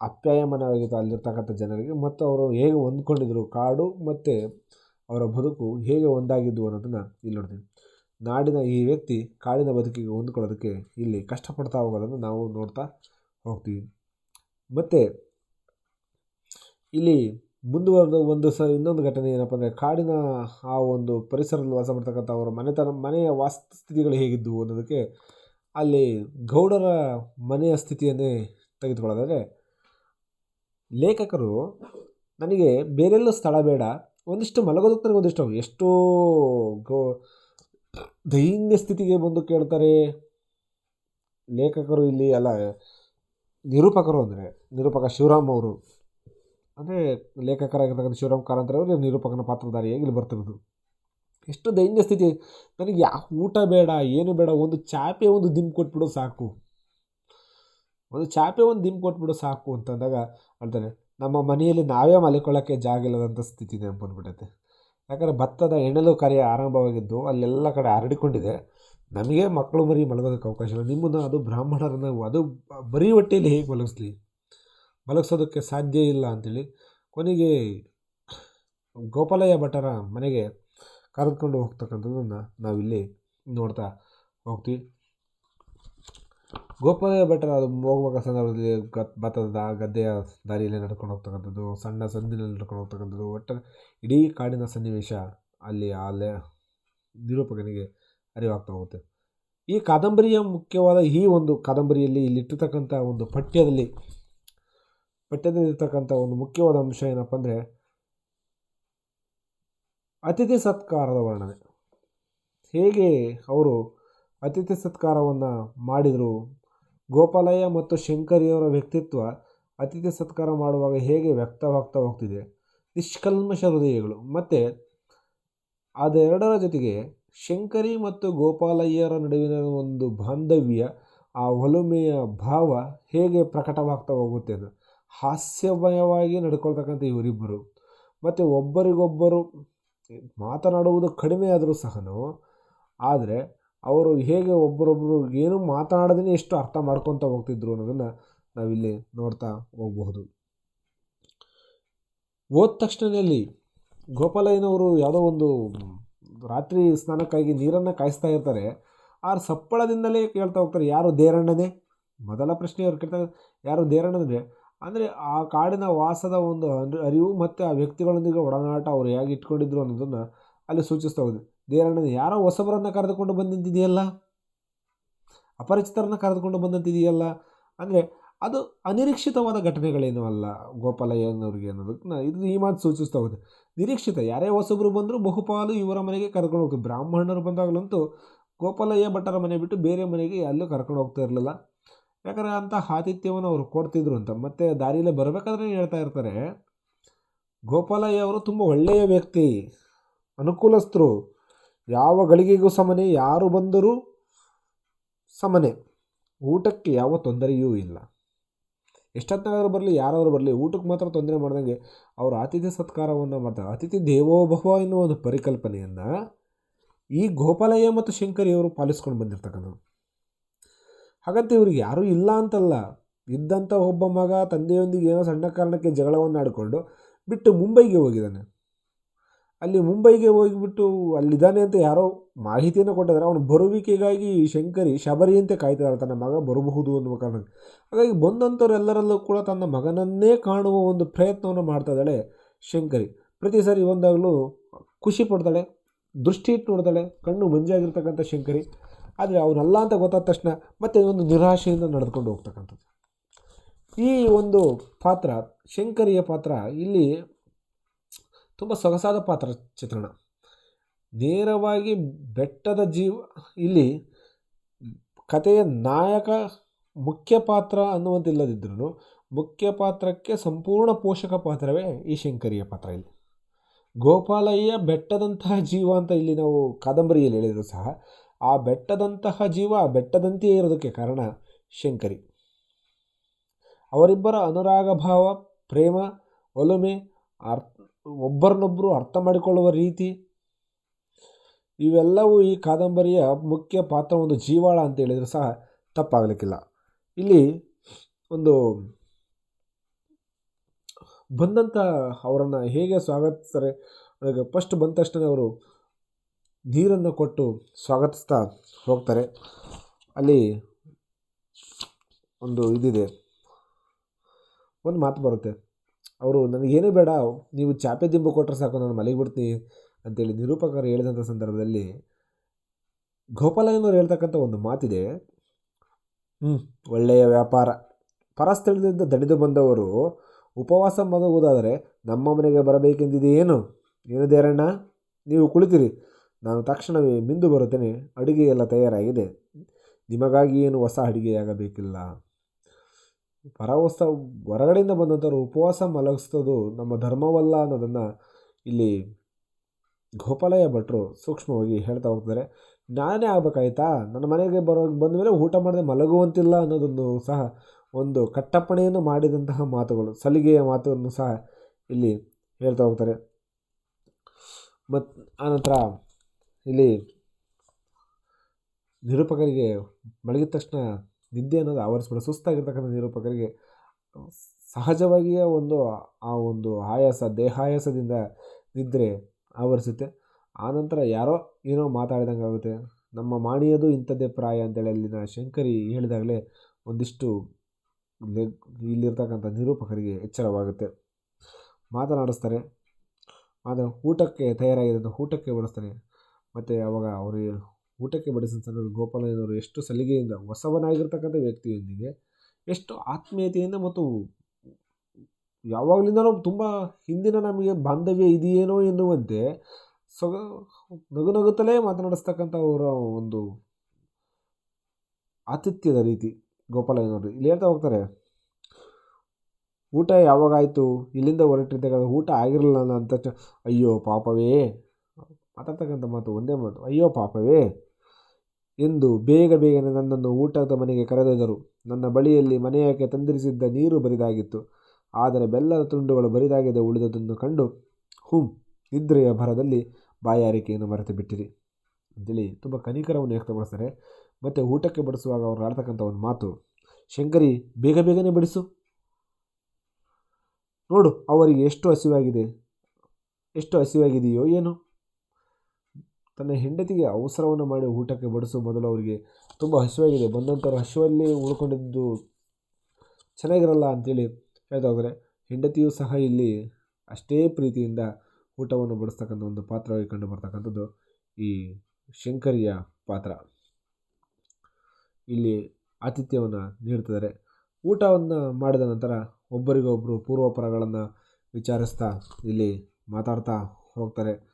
ಅಪ್ಯಾಯಮಾನವಾಗಿತ್ತು ಅಲ್ಲಿರ್ತಕ್ಕಂಥ ಜನರಿಗೆ ಮತ್ತು ಅವರು ಹೇಗೆ ಹೊಂದ್ಕೊಂಡಿದ್ರು ಕಾಡು ಮತ್ತು ಅವರ ಬದುಕು ಹೇಗೆ ಒಂದಾಗಿದ್ದು ಅನ್ನೋದನ್ನು ಇಲ್ಲಿ ನೋಡ್ತೀವಿ. ನಾಡಿನ ಈ ವ್ಯಕ್ತಿ ಕಾಡಿನ ಬದುಕಿಗೆ ಹೊಂದ್ಕೊಳ್ಳೋದಕ್ಕೆ ಇಲ್ಲಿ ಕಷ್ಟಪಡ್ತಾ ಹೋಗೋದನ್ನು ನಾವು ನೋಡ್ತಾ ಹೋಗ್ತೀವಿ. ಮತ್ತು ಇಲ್ಲಿ ಮುಂದುವರೆದ ಒಂದು ಸ ಇನ್ನೊಂದು ಘಟನೆ ಏನಪ್ಪ ಅಂದರೆ ಕಾಡಿನ ಆ ಒಂದು ಪರಿಸರದಲ್ಲಿ ವಾಸ ಮಾಡ್ತಕ್ಕಂಥ ಅವರ ಮನೆತನ, ಮನೆಯ ವಾಸ್ತುಸ್ಥಿತಿಗಳು ಹೇಗಿದ್ದವು ಅನ್ನೋದಕ್ಕೆ ಅಲ್ಲಿ ಗೌಡರ ಮನೆಯ ಸ್ಥಿತಿಯನ್ನೇ ತೆಗೆದುಕೊಳ್ಳೋದಾದರೆ, ಲೇಖಕರು ನನಗೆ ಬೇರೆಲ್ಲೂ ಸ್ಥಳ ಬೇಡ, ಒಂದಿಷ್ಟು ಮಲಗೋದಕ್ಕೆ ಒಂದಿಷ್ಟು ಎಷ್ಟೋ ಗೋ ದೈನ್ಯ ಸ್ಥಿತಿಗೆ ಬಂದು ಕೇಳ್ತಾರೆ ಲೇಖಕರು ಇಲ್ಲಿ ಅಲ್ಲ, ನಿರೂಪಕರು ಅಂದರೆ, ನಿರೂಪಕ ಶಿವರಾಮ್ ಅವರು. ಅಂದರೆ ಲೇಖಕರಾಗಿರ್ತಕ್ಕಂಥ ಶಿವರಾಮ್ ಕಾರಂತರವರು ನಿರೂಪಕನ ಪಾತ್ರಧಾರಿಯಾಗಿ ಇಲ್ಲಿ ಬರ್ತಿರೋದು. ಎಷ್ಟು ದೈನ್ಯ ಸ್ಥಿತಿ. ನನಗೆ ಯಾವ ಊಟ ಬೇಡ, ಏನು ಬೇಡ, ಒಂದು ಚಾಪೆ ಒಂದು ದಿಮ್ ಕೊಟ್ಬಿಡು ಸಾಕು. ಒಂದು ಚಾಪೆ ಒಂದು ದಿಮ್ ಕೊಟ್ಬಿಡು ಸಾಕು ಅಂತಂದಾಗ ಅಂತಾರೆ. ನಮ್ಮ ಮನೆಯಲ್ಲಿ ನಾವೇ ಮಲ್ಕೊಳ್ಳೋಕ್ಕೆ ಜಾಗ ಇಲ್ಲದಂಥ ಸ್ಥಿತಿ ಬಂದ್ಬಿಟ್ಟೈತೆ ಯಾಕಂದರೆ ಭತ್ತದ ಎಣಲು ಕಾರ್ಯ ಆರಂಭವಾಗಿದ್ದು ಅಲ್ಲೆಲ್ಲ ಕಡೆ ಹರಡಿಕೊಂಡಿದೆ. ನಮಗೆ ಮಕ್ಕಳು ಮರಿ ಮಲಗೋದಕ್ಕೆ ಅವಕಾಶ ಇಲ್ಲ. ನಿಮ್ಮನ್ನು ಅದು ಬ್ರಾಹ್ಮಣರನ್ನು ಅದು ಬರೀ ಹೊಟ್ಟೆಯಲ್ಲಿ ಹೇಗೆ ಮಲಗಿಸ್ಲಿ? ಮಲಗಿಸೋದಕ್ಕೆ ಸಾಧ್ಯ ಇಲ್ಲ ಅಂಥೇಳಿ ಕೊನೆಗೆ ಗೋಪಾಲಯ್ಯ ಭಟ್ಟರ ಮನೆಗೆ ಕರೆದುಕೊಂಡು ಹೋಗ್ತಕ್ಕಂಥದ್ದನ್ನು ನಾವಿಲ್ಲಿ ನೋಡ್ತಾ ಹೋಗ್ತೀವಿ. ಗೋಪಾಲಯ್ಯ ಭಟ್ಟರ ಅದು ಹೋಗುವಾಗ ಸಂದರ್ಭದಲ್ಲಿ ಭತ್ತದ ಗದ್ದೆಯ ದಾರಿಯಲ್ಲಿ ನಡ್ಕೊಂಡು ಹೋಗ್ತಕ್ಕಂಥದ್ದು, ಸಣ್ಣ ಸಂದಿನಲ್ಲಿ ನಡ್ಕೊಂಡು ಹೋಗ್ತಕ್ಕಂಥದ್ದು, ಒಟ್ಟು ಇಡೀ ಕಾಡಿನ ಸನ್ನಿವೇಶ ಅಲ್ಲಿ ಅಲ್ಲೇ ನಿರೂಪಕನಿಗೆ ಅರಿವಾಗ್ತಾ ಹೋಗುತ್ತೆ. ಈ ಕಾದಂಬರಿಯ ಮುಖ್ಯವಾದ ಈ ಒಂದು ಕಾದಂಬರಿಯಲ್ಲಿ ಇಲ್ಲಿಟ್ಟಿರ್ತಕ್ಕಂಥ ಒಂದು ಪಠ್ಯದಲ್ಲಿ ಪಠ್ಯದಲ್ಲಿರ್ತಕ್ಕಂಥ ಒಂದು ಮುಖ್ಯವಾದ ಅಂಶ ಏನಪ್ಪ ಅಂದರೆ ಅತಿಥಿ ಸತ್ಕಾರದ ವರ್ಣನೆ. ಹೇಗೆ ಅವರು ಅತಿಥಿ ಸತ್ಕಾರವನ್ನು ಮಾಡಿದರು? ಗೋಪಾಲಯ್ಯ ಮತ್ತು ಶಂಕರಿಯವರ ವ್ಯಕ್ತಿತ್ವ ಅತಿಥಿ ಸತ್ಕಾರ ಮಾಡುವಾಗ ಹೇಗೆ ವ್ಯಕ್ತವಾಗ್ತಾ ಹೋಗ್ತಿದೆ? ನಿಷ್ಕಲ್ಮಶ ಹೃದಯಗಳು. ಮತ್ತು ಅದೆರಡರ ಜೊತೆಗೆ ಶಂಕರಿ ಮತ್ತು ಗೋಪಾಲಯ್ಯರ ನಡುವಿನ ಒಂದು ಬಾಂಧವ್ಯ, ಆ ಒಲುಮೆಯ ಭಾವ ಹೇಗೆ ಪ್ರಕಟವಾಗ್ತಾ ಹೋಗುತ್ತೆ ಅದು ಹಾಸ್ಯಮಯವಾಗಿ ನಡ್ಕೊಳ್ತಕ್ಕಂಥ ಇವರಿಬ್ಬರು. ಮತ್ತು ಒಬ್ಬರಿಗೊಬ್ಬರು ಮಾತನಾಡುವುದು ಕಡಿಮೆ ಆದರೂ ಸಹನೋ, ಆದರೆ ಅವರು ಹೇಗೆ ಒಬ್ಬರೊಬ್ಬರು ಏನು ಮಾತನಾಡದೇ ಎಷ್ಟು ಅರ್ಥ ಮಾಡ್ಕೊತ ಹೋಗ್ತಿದ್ರು ಅನ್ನೋದನ್ನು ನಾವಿಲ್ಲಿ ನೋಡ್ತಾ ಹೋಗಬಹುದು. ಹೋದ ತಕ್ಷಣದಲ್ಲಿ ಗೋಪಾಲಯ್ಯನವರು ಯಾವುದೋ ಒಂದು ರಾತ್ರಿ ಸ್ನಾನಕ್ಕಾಗಿ ನೀರನ್ನು ಕಾಯಿಸ್ತಾ ಇರ್ತಾರೆ. ಆ ಸಪ್ಪಳದಿಂದಲೇ ಕೇಳ್ತಾ ಹೋಗ್ತಾರೆ, ಯಾರು ದೇರಣ್ಣನೇ? ಮೊದಲ ಪ್ರಶ್ನೆ ಅವ್ರು ಕೇಳ್ತಾರೆ ಯಾರು ದೇರಣ್ಣನೇ? ಅಂದರೆ ಆ ಕಾಡಿನ ವಾಸದ ಒಂದು ಅರಿವು ಮತ್ತು ಆ ವ್ಯಕ್ತಿಗಳೊಂದಿಗೆ ಒಡನಾಟ ಅವರು ಹೇಗೆ ಇಟ್ಕೊಂಡಿದ್ರು ಅನ್ನೋದನ್ನು ಅಲ್ಲಿ ಸೂಚಿಸ್ತಾ ಹೋಗಿದೆ. ದೇರಣ್ಣನ ಯಾರೋ ಹೊಸಬರನ್ನು ಕರೆದುಕೊಂಡು ಬಂದಂತಿದೆಯಲ್ಲ? ಅಪರಿಚಿತರನ್ನು ಕರೆದುಕೊಂಡು ಬಂದಂತಿದೆಯಲ್ಲ? ಅಂದರೆ ಅದು ಅನಿರೀಕ್ಷಿತವಾದ ಘಟನೆಗಳೇನೂ ಅಲ್ಲ ಗೋಪಾಲಯ್ಯನವ್ರಿಗೆ ಅನ್ನೋದಕ್ಕೆ ಇದು ಈ ಮಾತು ಸೂಚಿಸ್ತಾ ಹೋಗುತ್ತೆ ನಿರೀಕ್ಷಿತ, ಯಾರೇ ಹೊಸಬರು ಬಂದರೂ ಬಹುಪಾಲು ಇವರ ಮನೆಗೆ ಕರ್ಕೊಂಡು ಹೋಗ್ತಾರೆ. ಬ್ರಾಹ್ಮಣರು ಬಂದಾಗಲಂತೂ ಗೋಪಾಲಯ್ಯ ಭಟ್ಟರ ಮನೆ ಬಿಟ್ಟು ಬೇರೆ ಮನೆಗೆ ಎಲ್ಲೂ ಕರ್ಕೊಂಡು ಹೋಗ್ತಾ ಇರಲಿಲ್ಲ. ಯಾಕಂದರೆ ಅಂಥ ಆತಿಥ್ಯವನ್ನು ಅವರು ಕೊಡ್ತಿದ್ರು ಅಂತ. ಮತ್ತು ದಾರಿಯಲ್ಲೇ ಬರಬೇಕಾದ್ರೆ ಹೇಳ್ತಾ ಇರ್ತಾರೆ, ಗೋಪಾಲಯ್ಯ ಅವರು ತುಂಬ ಒಳ್ಳೆಯ ವ್ಯಕ್ತಿ, ಅನುಕೂಲಸ್ಥರು. ಯಾವ ಗಳಿಗೆಗೂ ಸಮನೆ, ಯಾರು ಬಂದರೂ ಸಮನೆ. ಊಟಕ್ಕೆ ಯಾವ ತೊಂದರೆಯೂ ಇಲ್ಲ. ಎಷ್ಟೊತ್ತಾದರೂ ಬರಲಿ, ಯಾರಾದರೂ ಬರಲಿ, ಊಟಕ್ಕೆ ಮಾತ್ರ ತೊಂದರೆ ಮಾಡ್ದಂಗೆ ಅವರು ಅತಿಥಿ ಸತ್ಕಾರವನ್ನು ಮಾಡ್ತಾರೆ. ಅತಿಥಿ ದೇವೋಭವ ಎನ್ನುವ ಒಂದು ಪರಿಕಲ್ಪನೆಯನ್ನು ಈ ಗೋಪಾಲಯ್ಯ ಮತ್ತು ಶಂಕರಿಯವರು ಪಾಲಿಸ್ಕೊಂಡು ಬಂದಿರ್ತಕ್ಕಂಥದ್ದು. ಹಾಗಂತ ಇವ್ರಿಗೆ ಯಾರೂ ಇಲ್ಲ ಅಂತಲ್ಲ. ಇದ್ದಂಥ ಒಬ್ಬ ಮಗ ತಂದೆಯೊಂದಿಗೆ ಏನೋ ಸಣ್ಣ ಕಾರಣಕ್ಕೆ ಜಗಳವನ್ನು ಆಡಿಕೊಂಡು ಬಿಟ್ಟು ಮುಂಬೈಗೆ ಹೋಗಿದ್ದಾನೆ. ಅಲ್ಲಿ ಮುಂಬೈಗೆ ಹೋಗಿಬಿಟ್ಟು ಅಲ್ಲಿದ್ದಾನೆ ಅಂತ ಯಾರೋ ಮಾಹಿತಿಯನ್ನು ಕೊಟ್ಟಿದ್ದಾರೆ. ಅವನು ಬರುವಿಕೆಗಾಗಿ ಶಂಕರಿ ಶಬರಿಯಂತೆ ಕಾಯ್ತಿದ್ದಾರೆ. ತನ್ನ ಮಗ ಬರಬಹುದು ಅನ್ನುವ ಕಾರಣಕ್ಕೆ. ಹಾಗಾಗಿ ಬಂದಂಥವರೆಲ್ಲರಲ್ಲೂ ಕೂಡ ತನ್ನ ಮಗನನ್ನೇ ಕಾಣುವ ಒಂದು ಪ್ರಯತ್ನವನ್ನು ಮಾಡ್ತಾ ಶಂಕರಿ. ಪ್ರತಿ ಸಾರಿ ಬಂದಾಗಲೂ ಖುಷಿ ಪಡ್ತಾಳೆ, ದೃಷ್ಟಿ ಇಟ್ಟು ನೋಡ್ತಾಳೆ, ಕಣ್ಣು ಮಂಜಾಗಿರ್ತಕ್ಕಂಥ ಶಂಕರಿ. ಆದರೆ ಅವರಲ್ಲ ಅಂತ ಗೊತ್ತಾದ ತಕ್ಷಣ ಮತ್ತೆ ಒಂದು ನಿರಾಶೆಯಿಂದ ನಡೆದುಕೊಂಡು ಹೋಗ್ತಕ್ಕಂಥದ್ದು. ಈ ಒಂದು ಪಾತ್ರ, ಶಂಕರಿಯ ಪಾತ್ರ ಇಲ್ಲಿ ತುಂಬ ಸೊಗಸಾದ ಪಾತ್ರ ಚಿತ್ರಣ. ನೇರವಾಗಿ ಬೆಟ್ಟದ ಜೀವ, ಇಲ್ಲಿ ಕಥೆಯ ನಾಯಕ ಮುಖ್ಯ ಪಾತ್ರ ಅನ್ನುವಂತಿಲ್ಲದಿದ್ದರೂ ಮುಖ್ಯ ಪಾತ್ರಕ್ಕೆ ಸಂಪೂರ್ಣ ಪೋಷಕ ಪಾತ್ರವೇ ಈ ಶಂಕರಿಯ ಪಾತ್ರ ಇಲ್ಲಿ. ಗೋಪಾಲಯ್ಯ ಬೆಟ್ಟದಂತಹ ಜೀವ ಅಂತ ಇಲ್ಲಿ ನಾವು ಕಾದಂಬರಿಯಲ್ಲಿ ಹೇಳಿದರೂ ಸಹ. ಆ ಬೆಟ್ಟದಂತಹ ಜೀವ ಬೆಟ್ಟದಂತೆಯೇ ಇರೋದಕ್ಕೆ ಕಾರಣ ಶಂಕರಿ. ಅವರಿಬ್ಬರ ಅನುರಾಗ ಭಾವ, ಪ್ರೇಮ, ಒಲುಮೆ, ಅರ್ಥ ಒಬ್ಬರನ್ನೊಬ್ಬರು ಅರ್ಥ ಮಾಡಿಕೊಳ್ಳುವ ರೀತಿ, ಇವೆಲ್ಲವೂ ಈ ಕಾದಂಬರಿಯ ಮುಖ್ಯ ಪಾತ್ರ ಒಂದು ಜೀವಾಳ ಅಂತ ಹೇಳಿದರೆ ಸಹ ತಪ್ಪಾಗಲಿಕ್ಕಿಲ್ಲ. ಇಲ್ಲಿ ಒಂದು ಬಂದಂಥ ಅವರನ್ನು ಹೇಗೆ ಸ್ವಾಗತಿಸ್ತಾರೆ ಫಸ್ಟ್ ಬಂದ ತಕ್ಷಣ ಅವರು ನೀರನ್ನು ಕೊಟ್ಟು ಸ್ವಾಗತಿಸ್ತಾ ಹೋಗ್ತಾರೆ. ಅಲ್ಲಿ ಒಂದು ಇದಿದೆ. ಒಂದು ಮಾತು ಬರುತ್ತೆ. ಅವರು, ನನಗೇನು ಬೇಡ, ನೀವು ಚಾಪೆ ದಿಂಬು ಕೊಟ್ಟರೆ ಸಾಕು, ನಾನು ಮಲಗಿಬಿಡ್ತೀನಿ ಅಂತೇಳಿ ನಿರೂಪಕರು ಹೇಳಿದಂಥ ಸಂದರ್ಭದಲ್ಲಿ ಗೋಪಾಲಯ್ಯನವರು ಹೇಳ್ತಕ್ಕಂಥ ಒಂದು ಮಾತಿದೆ. ಹ್ಞೂ ಒಳ್ಳೆಯ ವ್ಯಾಪಾರ. ಪರಸ್ಥಳದಿಂದ ದಣಿದು ಬಂದವರು ಉಪವಾಸ ಮಲಗುವುದಾದರೆ ನಮ್ಮ ಮನೆಗೆ ಬರಬೇಕೆಂದಿದೆ ಏನು? ಏನು ದೇರಣ್ಣ ನೀವು ಕುಳಿತಿರಿ. ನಾನು ತಕ್ಷಣವೇ ಮಿಂದು ಬರುತ್ತೇನೆ ಅಡುಗೆ ಎಲ್ಲ ತಯಾರಾಗಿದೆ. ನಿಮಗಾಗಿ ಏನು ಹೊಸ ಅಡುಗೆಯಾಗಬೇಕಿಲ್ಲ? ಪರವಸ್ತ ಹೊರಗಡೆಯಿಂದ ಬಂದಂಥವ್ರು ಉಪವಾಸ ಮಲಗಿಸೋದು ನಮ್ಮ ಧರ್ಮವಲ್ಲ ಅನ್ನೋದನ್ನು ಇಲ್ಲಿ ಗೋಪಾಲಯ್ಯ ಭಟ್ರು ಸೂಕ್ಷ್ಮವಾಗಿ ಹೇಳ್ತಾ ಹೋಗ್ತಾರೆ. ನಾನೇ ಆಗಬೇಕಾಯ್ತಾ? ನನ್ನ ಮನೆಗೆ ಬರೋ ಬಂದ ಮೇಲೆ ಊಟ ಮಾಡದೆ ಮಲಗುವಂತಿಲ್ಲ ಅನ್ನೋದನ್ನು ಸಹ ಒಂದು ಕಟ್ಟಪ್ಪಣೆಯನ್ನು ಮಾಡಿದಂತಹ ಮಾತುಗಳು, ಸಲಿಗೆಯ ಮಾತನ್ನು ಸಹ ಇಲ್ಲಿ ಹೇಳ್ತಾ ಹೋಗ್ತಾರೆ. ಮತ್ತು ಆನಂತರ ಇಲ್ಲಿ ನಿರೂಪಕರಿಗೆ ಮಲಗಿದ ತಕ್ಷಣ ನಿದ್ದೆ ಅನ್ನೋದು ಆವರಿಸ್ಬಿಡ. ಸುಸ್ತಾಗಿರ್ತಕ್ಕಂಥ ನಿರೂಪಕರಿಗೆ ಸಹಜವಾಗಿಯೇ ಒಂದು ಆ ಒಂದು ಆಯಾಸ, ದೇಹಾಯಾಸದಿಂದ ನಿದ್ರೆ ಆವರಿಸುತ್ತೆ. ಆನಂತರ ಯಾರೋ ಏನೋ ಮಾತಾಡಿದಂಗೆ ಆಗುತ್ತೆ. ನಮ್ಮ ಮಾಣಿಯದು ಇಂಥದ್ದೇ ಪ್ರಾಯ ಅಂತೇಳಿ ಅಲ್ಲಿನ ಶಂಕರಿ ಹೇಳಿದಾಗಲೇ ಒಂದಿಷ್ಟು ಇಲ್ಲಿರ್ತಕ್ಕಂಥ ನಿರೂಪಕರಿಗೆ ಎಚ್ಚರವಾಗುತ್ತೆ. ಮಾತನಾಡಿಸ್ತಾರೆ. ಆದರೆ ಊಟಕ್ಕೆ ತಯಾರಾಗಿದೆ ಊಟಕ್ಕೆ ಬಡಿಸ್ತಾರೆ ಮತ್ತು ಅವಾಗ ಅವರು ಊಟಕ್ಕೆ ಬಡಿಸಿದ ಸಂದರ್ಭದಲ್ಲಿ ಗೋಪಾಲಯ್ಯನವರು ಎಷ್ಟು ಸಲಿಗೆಯಿಂದ, ಹೊಸವನಾಗಿರ್ತಕ್ಕಂಥ ವ್ಯಕ್ತಿಯೊಂದಿಗೆ ಎಷ್ಟು ಆತ್ಮೀಯತೆಯಿಂದ ಮತ್ತು ಯಾವಾಗಲಿಂದನೂ ತುಂಬ ಹಿಂದಿನ ನಮಗೆ ಬಾಂಧವ್ಯ ಇದೆಯೇನೋ ಎನ್ನುವಂತೆ ಸೊಗ ನಗು ನಗುತ್ತಲೇ ಮಾತನಾಡಿಸ್ತಕ್ಕಂಥ ಅವರ ಒಂದು ಆತಿಥ್ಯದ ರೀತಿ ಗೋಪಾಲಯ್ಯನವರು. ಇಲ್ಲಿ ಹೇಳ್ತಾ ಹೋಗ್ತಾರೆ, ಊಟ ಯಾವಾಗಾಯಿತು ಇಲ್ಲಿಂದ ಹೊರಟಿದ್ದಾಗ ಊಟ ಆಗಿರಲಿಲ್ಲ ಅಂತ ಅಯ್ಯೋ ಪಾಪವೇ. ಮಾತಾಡ್ತಕ್ಕಂಥ ಮಾತು ಒಂದೇ ಮಾತು. ಅಯ್ಯೋ ಪಾಪವೇ. ಎಂದು ಬೇಗ ಬೇಗನೆ ನನ್ನನ್ನು ಊಟದ ಮನೆಗೆ ಕರೆದೊಯ್ದರು. ನನ್ನ ಬಳಿಯಲ್ಲಿ ಮನೆಯಕ್ಕೆ ತಂದಿರಿಸಿದ್ದ ನೀರು ಬರಿದಾಗಿತ್ತು. ಆದರೆ ಬೆಲ್ಲದ ತುಂಡುಗಳು ಬರಿದಾಗಿದೆ ಉಳಿದದನ್ನು ಕಂಡು, ಹುಂ, ನಿದ್ರೆಯ ಭರದಲ್ಲಿ ಬಾಯಾರಿಕೆಯನ್ನು ಮರೆತು ಬಿಟ್ಟಿರಿ ಅಂತೇಳಿ ತುಂಬ ಕನಿಕರವನ್ನು ವ್ಯಕ್ತಪಡಿಸ್ತಾರೆ. ಮತ್ತು ಊಟಕ್ಕೆ ಬಡಿಸುವಾಗ ಅವರು ಆಡ್ತಕ್ಕಂಥ ಒಂದು ಮಾತು, ಶಂಕರಿ, ಬೇಗ ಬೇಗನೆ ಬಡಿಸು. ನೋಡು, ಅವರಿಗೆ ಎಷ್ಟು ಹಸಿವಾಗಿದೆ, ಎಷ್ಟು ಹಸಿವಾಗಿದೆಯೋ ಏನು. ತನ್ನ ಹೆಂಡತಿಗೆ ಅವಸರವನ್ನು ಮಾಡಿ ಊಟಕ್ಕೆ ಬಡಿಸುವ ಮೊದಲು ಅವರಿಗೆ ತುಂಬ ಹಸಿವಾಗಿದೆ. ಬಂದಂಥವ್ರು ಹಸಿವಲ್ಲಿ ಉಳ್ಕೊಂಡಿದ್ದು ಚೆನ್ನಾಗಿರಲ್ಲ ಅಂಥೇಳಿ ಹೇಳ್ತಾ ಹೋದರೆ, ಹೆಂಡತಿಯೂ ಸಹ ಇಲ್ಲಿ ಅಷ್ಟೇ ಪ್ರೀತಿಯಿಂದ ಊಟವನ್ನು ಬಡಿಸ್ತಕ್ಕಂಥ ಒಂದು ಪಾತ್ರವಾಗಿ ಕಂಡು ಬರ್ತಕ್ಕಂಥದ್ದು ಈ ಶಂಕರಿಯ ಪಾತ್ರ. ಇಲ್ಲಿ ಆತಿಥ್ಯವನ್ನು ನೀಡ್ತಿದ್ದಾರೆ. ಊಟವನ್ನು ಮಾಡಿದ ನಂತರ ಒಬ್ಬರಿಗೊಬ್ಬರು ಪೂರ್ವಪರಗಳನ್ನು ವಿಚಾರಿಸ್ತಾ ಇಲ್ಲಿ ಮಾತಾಡ್ತಾ ಹೋಗ್ತಾರೆ.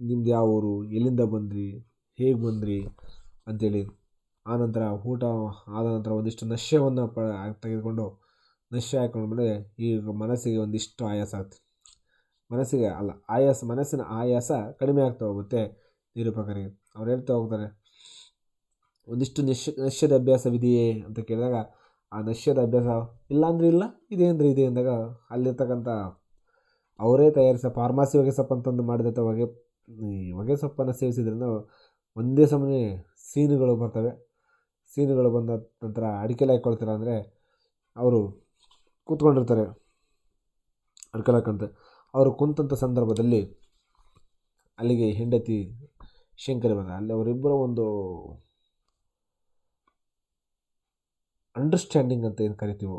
ನಿಮ್ದು ಯಾವ ಊರು? ಎಲ್ಲಿಂದ ಬಂದ್ರಿ? ಹೇಗೆ ಬಂದಿರಿ? ಅಂಥೇಳಿ ಆನಂತರ ಊಟ ಆದ ನಂತರ ಒಂದಿಷ್ಟು ನಶ್ಯವನ್ನು ಪ ತೆಗೆದುಕೊಂಡು ನಶ್ಯ ಹಾಕೊಂಡ್ಮೇಲೆ ಈಗ ಮನಸ್ಸಿಗೆ ಒಂದಿಷ್ಟು ಆಯಾಸ ಆಗ್ತದೆ ಮನಸ್ಸಿಗೆ ಅಲ್ಲ, ಆಯಾಸ, ಮನಸ್ಸಿನ ಆಯಾಸ ಕಡಿಮೆ ಆಗ್ತಾ ಹೋಗುತ್ತೆ ನಿರೂಪಕರಿಗೆ. ಅವ್ರು ಹೇಳ್ತಾ ಹೋಗ್ತಾರೆ, ಒಂದಿಷ್ಟು ನಶ್ಯ ನಶ್ಯದ ಅಭ್ಯಾಸವಿದೆಯೇ? ಅಂತ ಕೇಳಿದಾಗ, ಆ ನಶ್ಯದ ಅಭ್ಯಾಸ ಇಲ್ಲ ಅಂದರೆ ಇಲ್ಲ, ಇದೆ ಅಂದರೆ ಇದೆ ಅಂದಾಗ ಅಲ್ಲಿರ್ತಕ್ಕಂಥ ಅವರೇ ತಯಾರಿಸ ಫಾರ್ಮಾಸಿ ಹೊಗೆ ಸೊಪ್ಪು ಅಂತಂದು ಮಾಡಿದಂಥ ಹೊಗೆ ಈ ಹೊಗೆ ಸೊಪ್ಪನ್ನು ಸೇವಿಸಿದ್ರಿಂದ ಒಂದೇ ಸಮನೆ ಸೀನುಗಳು ಬರ್ತವೆ. ಸೀನುಗಳು ಬಂದ ನಂತರ ಅಡಿಕೆಲೆ ಹಾಕ್ಕೊಳ್ತೀರ ಅಂದರೆ ಅವರು ಕೂತ್ಕೊಂಡಿರ್ತಾರೆ. ಅಡ್ಕಲ್ ಹಾಕಂತೆ ಅವರು ಕುಂತಂಥ ಸಂದರ್ಭದಲ್ಲಿ ಅಲ್ಲಿಗೆ ಹೆಂಡತಿ ಶಂಕರಿ ಬಂದ. ಅಲ್ಲಿ ಅವರಿಬ್ಬರ ಒಂದು ಅಂಡರ್ಸ್ಟ್ಯಾಂಡಿಂಗ್ ಅಂತ ಏನು ಕರಿತೀವೋ.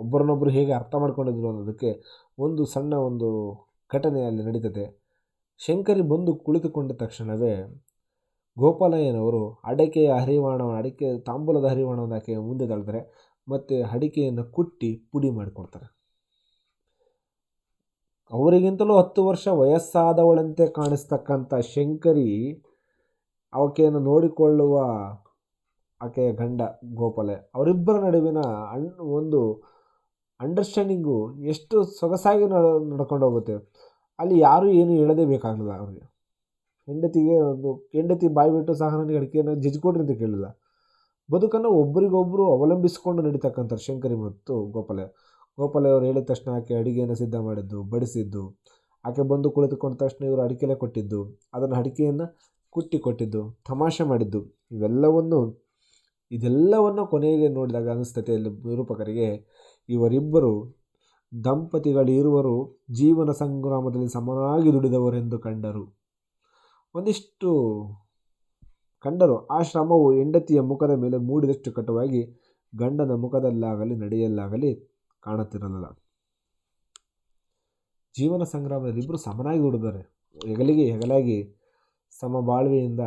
ಒಬ್ಬರನ್ನೊಬ್ಬರು ಹೇಗೆ ಅರ್ಥ ಮಾಡ್ಕೊಂಡಿದ್ರು ಅನ್ನೋದಕ್ಕೆ ಒಂದು ಸಣ್ಣ ಒಂದು ಘಟನೆ ಅಲ್ಲಿ ನಡೀತದೆ. ಶಂಕರಿ ಬಂದು ಕುಳಿತುಕೊಂಡ ತಕ್ಷಣವೇ ಗೋಪಾಲಯ್ಯನವರು ಅಡಕೆಯ ಹರಿವಾಣ ಅಡಿಕೆ ತಾಂಬೂಲದ ಹರಿವಾಣವನ್ನು ಆಕೆ ಮುಂದೆ ತಳ್ತಾರೆ. ಮತ್ತು ಅಡಿಕೆಯನ್ನು ಕುಟ್ಟಿ ಪುಡಿ ಮಾಡಿಕೊಡ್ತಾರೆ. ಅವರಿಗಿಂತಲೂ ಹತ್ತು ವರ್ಷ ವಯಸ್ಸಾದವಳಂತೆ ಕಾಣಿಸ್ತಕ್ಕಂಥ ಶಂಕರಿ ಆಕೆಯನ್ನು ನೋಡಿಕೊಳ್ಳುವ ಆಕೆಯ ಗಂಡ ಗೋಪಾಲಯ್ಯ. ಅವರಿಬ್ಬರ ನಡುವಿನ ಅಣ್ ಒಂದು ಅಂಡರ್ಸ್ಟ್ಯಾಂಡಿಂಗು ಎಷ್ಟು ಸೊಗಸಾಗಿ ನಡ್, ನಡ್ಕೊಂಡು ಹೋಗುತ್ತೆ. ಅಲ್ಲಿ ಯಾರೂ ಏನು ಹೇಳೋದೇ ಬೇಕಾಗಲಿಲ್ಲ ಅವರಿಗೆ. ಹೆಂಡತಿಗೆ ಒಂದು ಹೆಂಡತಿ ಬಾಯಿ ಬಿಟ್ಟು ಸಹ ನನಗೆ ಅಡಿಕೆಯನ್ನು ಜಜ್ಕೊಡ್ರಿ ಅಂತ ಕೇಳಿಲ್ಲ. ಬದುಕನ್ನು ಒಬ್ಬರಿಗೊಬ್ಬರು ಅವಲಂಬಿಸಿಕೊಂಡು ನಡೀತಕ್ಕಂಥ ಶಂಕರಿ ಮತ್ತು ಗೋಪಾಲೆ ಗೋಪಾಲೆ ಅವರು ಹೇಳಿದ ತಕ್ಷಣ ಆಕೆ ಅಡುಗೆಯನ್ನು ಸಿದ್ಧ ಮಾಡಿದ್ದು, ಬಡಿಸಿದ್ದು, ಆಕೆ ಬಂದು ಕುಳಿತುಕೊಂಡ ತಕ್ಷಣ ಇವರು ಅಡಿಕೆಲೆ ಕೊಟ್ಟಿದ್ದು, ಅದನ್ನು ಅಡಿಕೆಯನ್ನು ಕುಟ್ಟಿ ಕೊಟ್ಟಿದ್ದು, ತಮಾಷೆ ಮಾಡಿದ್ದು. ಇವೆಲ್ಲವನ್ನು, ಇದೆಲ್ಲವನ್ನು ಕೊನೆಗೆ ನೋಡಿದಾಗ ಅನಿಸ್ತತೆ ಇಲ್ಲಿ ನಿರೂಪಕರಿಗೆ ಇವರಿಬ್ಬರು ದಂಪತಿಗಳಿರುವರು ಜೀವನ ಸಂಗ್ರಾಮದಲ್ಲಿ ಸಮನಾಗಿ ದುಡಿದವರೆಂದು ಕಂಡರು. ಒಂದಿಷ್ಟು ಕಂಡರು, ಆ ಶ್ರಮವು ಹೆಂಡತಿಯ ಮುಖದ ಮೇಲೆ ಮೂಡಿದಷ್ಟು ಕಟುವಾಗಿ ಗಂಡನ ಮುಖದಲ್ಲಾಗಲಿ ನಡೆಯಲ್ಲಾಗಲಿ ಕಾಣುತ್ತಿರಲಿಲ್ಲ. ಜೀವನ ಸಂಗ್ರಾಮದಲ್ಲಿ ಇಬ್ಬರು ಸಮನಾಗಿ ದುಡಿದರೆ, ಹೆಗಲಿಗೆ ಹೆಗಲಾಗಿ ಸಮಬಾಳ್ವೆಯಿಂದ,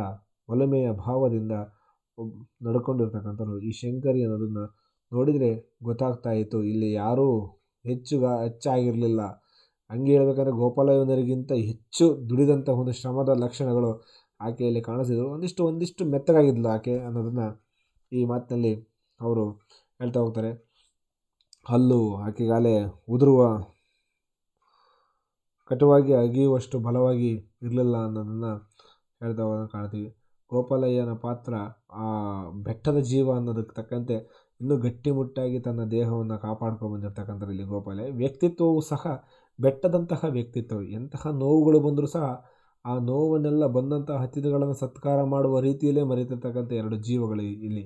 ಒಲಮೆಯ ಭಾವದಿಂದ ನಡ್ಕೊಂಡಿರ್ತಕ್ಕಂಥವ್ರು ಈ ಶಂಕರಿ ಅನ್ನೋದನ್ನು ನೋಡಿದರೆ ಗೊತ್ತಾಗ್ತಾ ಇತ್ತು, ಇಲ್ಲಿ ಯಾರೂ ಹೆಚ್ಚು ಹೆಚ್ಚಾಗಿರಲಿಲ್ಲ. ಹಂಗೆ ಹೇಳ್ಬೇಕಂದ್ರೆ ಗೋಪಾಲಯ್ಯನವರಿಗಿಂತ ಹೆಚ್ಚು ದುಡಿದಂಥ ಒಂದು ಶ್ರಮದ ಲಕ್ಷಣಗಳು ಆಕೆಯಲ್ಲಿ ಕಾಣಿಸಿದ್ರು. ಒಂದಿಷ್ಟು ಒಂದಿಷ್ಟು ಮೆತ್ತಗಾಗಿದ್ಲು ಆಕೆ ಅನ್ನೋದನ್ನು ಈ ಮಾತಿನಲ್ಲಿ ಅವರು ಹೇಳ್ತಾ ಹೋಗ್ತಾರೆ. ಹಲ್ಲು ಆಕೆಗಾಲೆ ಉದುರುವ ಕಟುವಾಗಿ ಅಗಿಯುವಷ್ಟು ಬಲವಾಗಿ ಇರಲಿಲ್ಲ ಅನ್ನೋದನ್ನು ಹೇಳ್ತಾ ಹೋಗೋದನ್ನು ಕಾಣ್ತೀವಿ. ಗೋಪಾಲಯ್ಯನ ಪಾತ್ರ ಆ ಬೆಟ್ಟದ ಜೀವ ಅನ್ನೋದಕ್ಕೆ ತಕ್ಕಂತೆ ಇನ್ನೂ ಗಟ್ಟಿಮುಟ್ಟಾಗಿ ತನ್ನ ದೇಹವನ್ನು ಕಾಪಾಡ್ಕೊಂಡು ಬಂದಿರತಕ್ಕಂಥದ್ದು ಇಲ್ಲಿ ಗೋಪಾಲಯ್ಯ ವ್ಯಕ್ತಿತ್ವವು ಸಹ ಬೆಟ್ಟದಂತಹ ವ್ಯಕ್ತಿತ್ವ. ಎಂತಹ ನೋವುಗಳು ಬಂದರೂ ಸಹ ಆ ನೋವನ್ನೆಲ್ಲ ಬಂದಂತಹ ಅತಿಥಿಗಳನ್ನು ಸತ್ಕಾರ ಮಾಡುವ ರೀತಿಯಲ್ಲೇ ಮರೆತಿರ್ತಕ್ಕಂಥ ಎರಡು ಜೀವಗಳು ಇಲ್ಲಿ.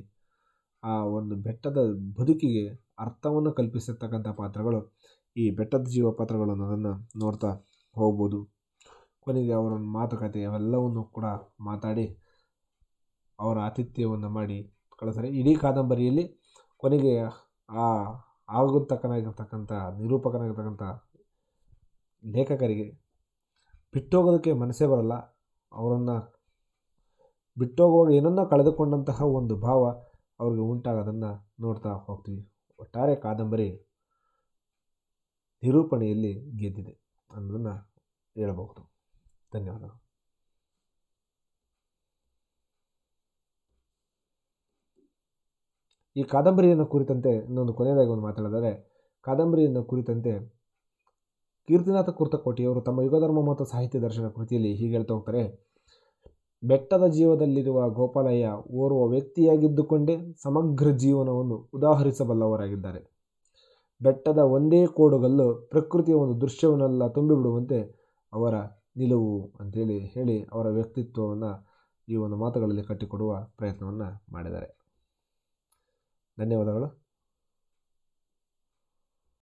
ಆ ಒಂದು ಬೆಟ್ಟದ ಬದುಕಿಗೆ ಅರ್ಥವನ್ನು ಕಲ್ಪಿಸಿರ್ತಕ್ಕಂಥ ಪಾತ್ರಗಳು. ಈ ಬೆಟ್ಟದ ಜೀವ ಪಾತ್ರಗಳು ಅನ್ನೋದನ್ನು ನೋಡ್ತಾ ಹೋಗ್ಬೋದು. ಕೊನೆಗೆ ಅವರ ಮಾತುಕತೆ ಅವೆಲ್ಲವನ್ನು ಕೂಡ ಮಾತಾಡಿ ಅವರ ಆತಿಥ್ಯವನ್ನು ಮಾಡಿ. ಕಳಿಸ್ತಾರೆ ಇಡೀ ಕಾದಂಬರಿಯಲ್ಲಿ ಕೊನೆಗೆ ಆ ಆಗುತ್ತಕನಾಗಿರ್ತಕ್ಕಂಥ ನಿರೂಪಕನಾಗಿರ್ತಕ್ಕಂಥ ಲೇಖಕರಿಗೆ ಬಿಟ್ಟೋಗೋದಕ್ಕೆ ಮನಸ್ಸೇ ಬರಲ್ಲ. ಅವರನ್ನು ಬಿಟ್ಟೋಗುವಾಗ ಏನನ್ನೋ ಕಳೆದುಕೊಂಡಂತಹ ಒಂದು ಭಾವ ಅವ್ರಿಗೆ ಉಂಟಾಗೋದನ್ನು ನೋಡ್ತಾ ಹೋಗ್ತೀವಿ. ಒಟ್ಟಾರೆ ಕಾದಂಬರಿ ನಿರೂಪಣೆಯಲ್ಲಿ ಗೆದ್ದಿದೆ ಅನ್ನೋದನ್ನು ಹೇಳಬಹುದು. ಧನ್ಯವಾದಗಳು. ಈ ಕಾದಂಬರಿಯನ್ನು ಕುರಿತಂತೆ ಇನ್ನೊಂದು ಕೊನೆಯದಾಗಿ ಒಂದು ಮಾತಾಡಿದರೆ, ಕಾದಂಬರಿಯನ್ನು ಕುರಿತಂತೆ ಕೀರ್ತಿನಾಥ ಕುರ್ತಕೋಟಿಯವರು ತಮ್ಮ ಯುಗಧರ್ಮ ಮತ್ತು ಸಾಹಿತ್ಯ ದರ್ಶನ ಕೃತಿಯಲ್ಲಿ ಹೀಗೆ ಹೇಳ್ತಾ ಹೋಗ್ತಾರೆ, ಬೆಟ್ಟದ ಜೀವದಲ್ಲಿರುವ ಗೋಪಾಲಯ್ಯ ಓರ್ವ ವ್ಯಕ್ತಿಯಾಗಿದ್ದುಕೊಂಡೇ ಸಮಗ್ರ ಜೀವನವನ್ನು ಉದಾಹರಿಸಬಲ್ಲವರಾಗಿದ್ದಾರೆ. ಬೆಟ್ಟದ ಒಂದೇ ಕೋಡುಗಲ್ಲು ಪ್ರಕೃತಿಯ ಒಂದು ದೃಶ್ಯವನ್ನೆಲ್ಲ ತುಂಬಿಬಿಡುವಂತೆ ಅವರ ನಿಲುವು ಅಂತೇಳಿ ಹೇಳಿ ಅವರ ವ್ಯಕ್ತಿತ್ವವನ್ನು ಈ ಒಂದು ಮಾತುಗಳಲ್ಲಿ ಕಟ್ಟಿಕೊಡುವ ಪ್ರಯತ್ನವನ್ನು ಮಾಡಿದ್ದಾರೆ. ಧನ್ಯವಾದಗಳು.